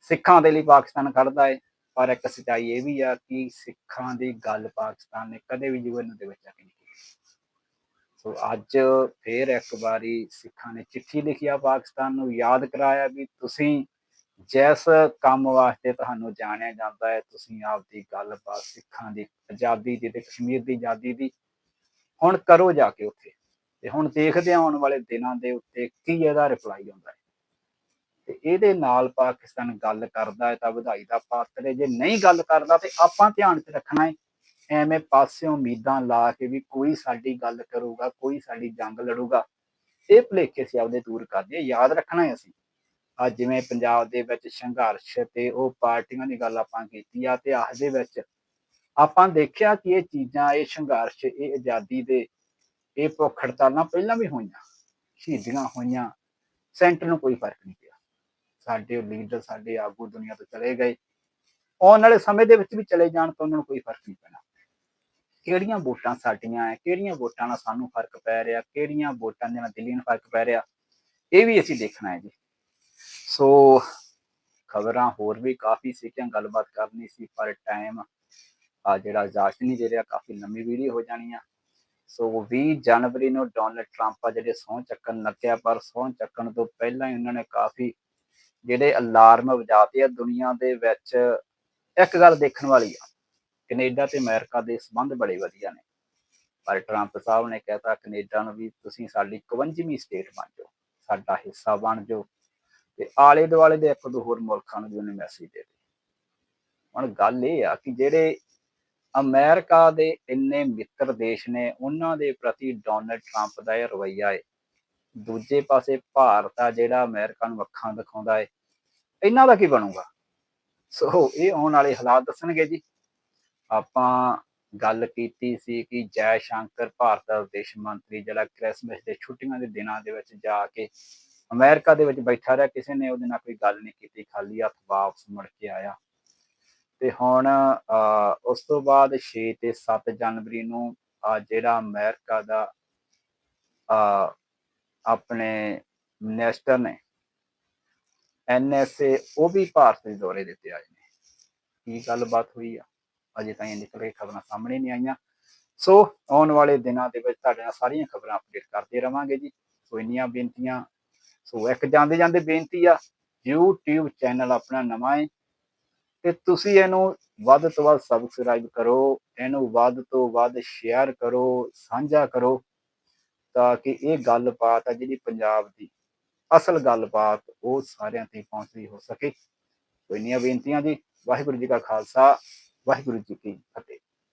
ਸਿੱਖਾਂ ਦੇ ਲਈ ਪਾਕਿਸਤਾਨ ਖੜਦਾ ਹੈ ਪਰ ਇੱਕ ਸਚਾਈ ਇਹ ਵੀ ਆ ਕਿ ਸਿੱਖਾਂ ਦੀ ਗੱਲ ਪਾਕਿਸਤਾਨ ਨੇ ਕਦੇ ਵੀ ਯੂਐਨ ਦੇ ਵਿੱਚ ਆ ਕੇ ਨਹੀਂ ਕੀਤੀ ਸੋ ਅੱਜ ਫੇਰ ਇੱਕ ਵਾਰੀ ਸਿੱਖਾਂ ਨੇ ਚਿੱਠੀ ਲਿਖੀ ਆ ਪਾਕਿਸਤਾਨ ਨੂੰ, ਯਾਦ ਕਰਾਇਆ ਵੀ ਤੁਸੀਂ ਜਿਸ ਕੰਮ ਵਾਸਤੇ ਤੁਹਾਨੂੰ ਜਾਣਿਆ ਜਾਂਦਾ ਹੈ, ਤੁਸੀਂ ਆਪਦੀ ਗੱਲਬਾਤ ਸਿੱਖਾਂ ਦੀ, ਆਜ਼ਾਦੀ ਦੀ ਤੇ ਕਸ਼ਮੀਰ ਦੀ ਆਜ਼ਾਦੀ ਦੀ, ਹੁਣ ਕਰੋ ਜਾ ਕੇ ਉੱਥੇ। ਤੇ ਹੁਣ ਦੇਖਦੇ ਹਾਂ ਆਉਣ ਵਾਲੇ ਦਿਨਾਂ ਦੇ ਉੱਤੇ ਕੀ ਇਹਦਾ ਰਿਪਲਾਈ ਆਉਂਦਾ ਹੈ। ਤੇ ਇਹਦੇ ਨਾਲ ਪਾਕਿਸਤਾਨ ਗੱਲ ਕਰਦਾ ਹੈ ਤਾਂ ਵਧਾਈ ਦਾ ਪਾਤਰ ਹੈ। ਜੇ ਨਹੀਂ ਗੱਲ ਕਰਦਾ ਤੇ ਆਪਾਂ ਧਿਆਨ 'ਚ ਰੱਖਣਾ ਹੈ। ਐਵੇਂ ਪਾਸੇ ਉਮੀਦਾਂ ਲਾ ਕੇ ਵੀ ਕੋਈ ਸਾਡੀ ਗੱਲ ਕਰੂਗਾ, ਕੋਈ ਸਾਡੀ ਜੰਗ ਲੜੂਗਾ। ਇਹ ਭੁਲੇਖੇ ਸੀ ਆਪਦੇ ਦੂਰ ਕਰਦੇ ਯਾਦ ਰੱਖਣਾ ਹੈ ਅਸੀਂ। ਅੱਜ ਜਿਵੇਂ ਪੰਜਾਬ ਦੇ ਵਿੱਚ ਸੰਘਰਸ਼ ਤੇ ਉਹ ਪਾਰਟੀਆਂ ਦੀ ਗੱਲ ਆਪਾਂ ਕੀਤੀ ਆ ਤੇ ਆਹ ਦੇ ਵਿੱਚ ਆਪਾਂ ਦੇਖਿਆ ਕਿ ਇਹ ਚੀਜ਼ਾਂ, ਇਹ ਸੰਘਰਸ਼, ਇਹ ਆਜ਼ਾਦੀ ਦੇ ਇਹ ਭੁੱਖ ਹੜਤਾਲਾਂ ਪਹਿਲਾਂ ਵੀ ਹੋਈਆਂ, ਸ਼ਹੀਦੀਆਂ ਹੋਈਆਂ। ਸੈਂਟਰ ਨੂੰ ਕੋਈ ਫ਼ਰਕ ਨਹੀਂ। ਸਾਡੇ ਲੀਡਰ ਸਾਡੇ ਆਗੂ ਦੁਨੀਆ ਤੋਂ ਚਲੇ ਗਏ। ਆਉਣ ਵਾਲੇ ਸਮੇਂ ਦੇ ਵਿੱਚ ਵੀ ਚਲੇ ਜਾਣ ਤਾਂ ਉਹਨਾਂ ਨੂੰ ਕੋਈ ਫ਼ਰਕ ਨਹੀਂ ਪੈਣਾ। ਕਿਹੜੀਆਂ ਵੋਟਾਂ ਸਾਡੀਆਂ ਹੈ ਕਿਹੜੀਆਂ ਵੋਟਾਂ ਨਾਲ ਸਾਨੂੰ ਫ਼ਰਕ ਪੈ ਰਿਹਾ, ਕਿਹੜੀਆਂ ਵੋਟਾਂ ਦੇ ਨਾਲ ਦਿੱਲੀ ਨੂੰ ਫ਼ਰਕ ਪੈ ਰਿਹਾ, ਇਹ ਵੀ ਅਸੀਂ ਦੇਖਣਾ ਹੈ ਜੀ। ਸੋ ਖਬਰਾਂ ਹੋਰ ਵੀ ਕਾਫੀ ਸੀ ਕਿ ਗੱਲਬਾਤ ਕਰਨੀ ਸੀ, ਪਰ ਟਾਈਮ ਆ ਜਿਹੜਾ ਇਜਾਜ਼ਤ ਨਹੀਂ ਦੇ ਰਿਹਾ, ਕਾਫੀ ਲੰਮੀ ਵੀਡੀਓ ਹੋ ਜਾਣੀ ਆ। ਸੋ 20 ਜਨਵਰੀ ਨੂੰ ਡੋਨਲਡ ਟਰੰਪ ਆ ਜਿਹੜੇ ਸਹੁੰ ਚੱਕਣ ਲੱਗਿਆ, ਪਰ ਸਹੁੰ ਚੱਕਣ ਤੋਂ ਪਹਿਲਾਂ ਹੀ ਉਹਨਾਂ ਨੇ ਕਾਫੀ ਜਿਹੜੇ ਅਲਾਰਮ ਵਜਾਤੇ ਆ ਦੁਨੀਆ ਦੇ ਵਿੱਚ, ਇੱਕ ਗੱਲ ਦੇਖਣ ਵਾਲੀ ਆ, ਕੈਨੇਡਾ ਤੇ ਅਮਰੀਕਾ ਦੇ ਸੰਬੰਧ ਬੜੇ ਵਧੀਆ ਨੇ। ਪਰ ਟਰੰਪ ਸਾਹਿਬ ਨੇ ਕਹਿਤਾ, ਕੈਨੇਡਾ ਨੂੰ ਵੀ ਤੁਸੀਂ ਸਾਡੀ 51ਵੀਂ ਸਟੇਟ ਬਣ ਜਾਓ, ਸਾਡਾ ਹਿੱਸਾ ਬਣ ਜਾਓ ਤੇ ਆਲੇ ਦੁਆਲੇ ਦੇ ਇੱਕ ਦੋ ਹੋਰ ਮੁਲਕਾਂ ਨੂੰ ਵੀ ਉਹਨੇ ਮੈਸੇਜ ਦੇ ਦਿੱਤੇ। ਹੁਣ ਗੱਲ ਇਹ ਆ ਕਿ ਜਿਹੜੇ ਅਮਰੀਕਾ ਦੇ ਇੰਨੇ ਮਿੱਤਰ ਦੇਸ਼ ਨੇ, ਉਹਨਾਂ ਦੇ ਪ੍ਰਤੀ ਡੋਨਲਡ ਟਰੰਪ ਦਾ ਇਹ ਰਵੱਈਆ ਹੈ ਦੂਜੇ ਪਾਸੇ ਭਾਰਤ ਆ ਜਿਹੜਾ ਅਮਰੀਕਾ ਨੂੰ ਅੱਖਾਂ ਦਿਖਾਉਂਦਾ ਹੈ ਇਹਨਾਂ ਦਾ ਕੀ ਬਣੂਗਾ? ਸੋ ਇਹ ਆਉਣ ਵਾਲੇ ਹਾਲਾਤ ਦੱਸਣਗੇ ਜੀ। ਆਪਾਂ ਗੱਲ ਕੀਤੀ ਸੀ ਕਿ ਜੈ ਸ਼ੰਕਰ ਭਾਰਤ ਦਾ ਵਿਦੇਸ਼ ਮੰਤਰੀ ਜਿਹੜਾ ਕ੍ਰਿਸਮਸ ਦੇ ਛੁੱਟੀਆਂ ਦੇ ਦਿਨਾਂ ਦੇ ਵਿੱਚ ਜਾ ਕੇ ਅਮਰੀਕਾ ਦੇ ਵਿੱਚ ਬੈਠਾ ਰਿਹਾ ਕਿਸੇ ਨੇ ਉਹਦੇ ਨਾਲ ਕੋਈ ਗੱਲ ਨਹੀਂ ਕੀਤੀ ਖਾਲੀ ਹੱਥ ਵਾਪਸ ਮੁੜ ਕੇ ਆਇਆ। ਤੇ ਹੁਣ ਅਹ, ਉਸ ਤੋਂ ਬਾਅਦ 6 ਤੇ 7 ਜਨਵਰੀ ਨੂੰ ਜਿਹੜਾ ਅਮਰੀਕਾ ਦਾ ਅਹ, ਆਪਣੇ ਮਿਨਿਸਟਰ ਨੇ ਐਨਐਸਏ ਉਹ ਵੀ ਭਾਰਤ ਦੇ ਦੌਰੇ ਦਿੱਤੇ ਆਏ ਨੇ। ਕੀ ਗੱਲਬਾਤ ਹੋਈ ਆ? ਅਜੇ ਤਾਈਂ ਨਿਕਲ ਕੇ ਖਬਰਾਂ ਸਾਹਮਣੇ ਨਹੀਂ ਆਈਆਂ। ਸੋ ਆਉਣ ਵਾਲੇ ਦਿਨਾਂ ਦੇ ਵਿੱਚ ਤੁਹਾਡੇ ਨਾਲ ਸਾਰੀਆਂ ਖਬਰਾਂ ਅਪਡੇਟ ਕਰਦੇ ਰਵਾਂਗੇ ਜੀ। ਸੋ ਇੰਨੀਆਂ ਬੇਨਤੀਆਂ। ਸੋ ਇੱਕ ਜਾਂਦੇ ਜਾਂਦੇ ਬੇਨਤੀ ਆ, YouTube ਚੈਨਲ ਆਪਣਾ ਨਵਾਂ ਹੈ ਤੇ ਤੁਸੀਂ ਇਹਨੂੰ ਵੱਧ ਤੋਂ ਵੱਧ ਸਬਸਕ੍ਰਾਈਬ ਕਰੋ, ਇਹਨੂੰ ਵੱਧ ਤੋਂ ਵੱਧ ਸ਼ੇਅਰ ਕਰੋ, ਸਾਂਝਾ ਕਰੋ। ਤਾਂ ਕਿ ਇਹ ਗੱਲਬਾਤ ਆ ਜਿਹੜੀ ਪੰਜਾਬ ਦੀ ਅਸਲ ਗੱਲਬਾਤ ਉਹ ਸਾਰਿਆਂ ਤੇ ਪਹੁੰਚਦੀ ਹੋ ਸਕੇ। ਸੋ ਇੰਨੀਆਂ ਬੇਨਤੀਆਂ ਜੀ, ਵਾਹਿਗੁਰੂ ਜੀ ਕਾ ਖਾਲਸਾ, ਵਾਹਿਗੁਰੂ ਜੀ ਕੀ ਫਤਿਹ।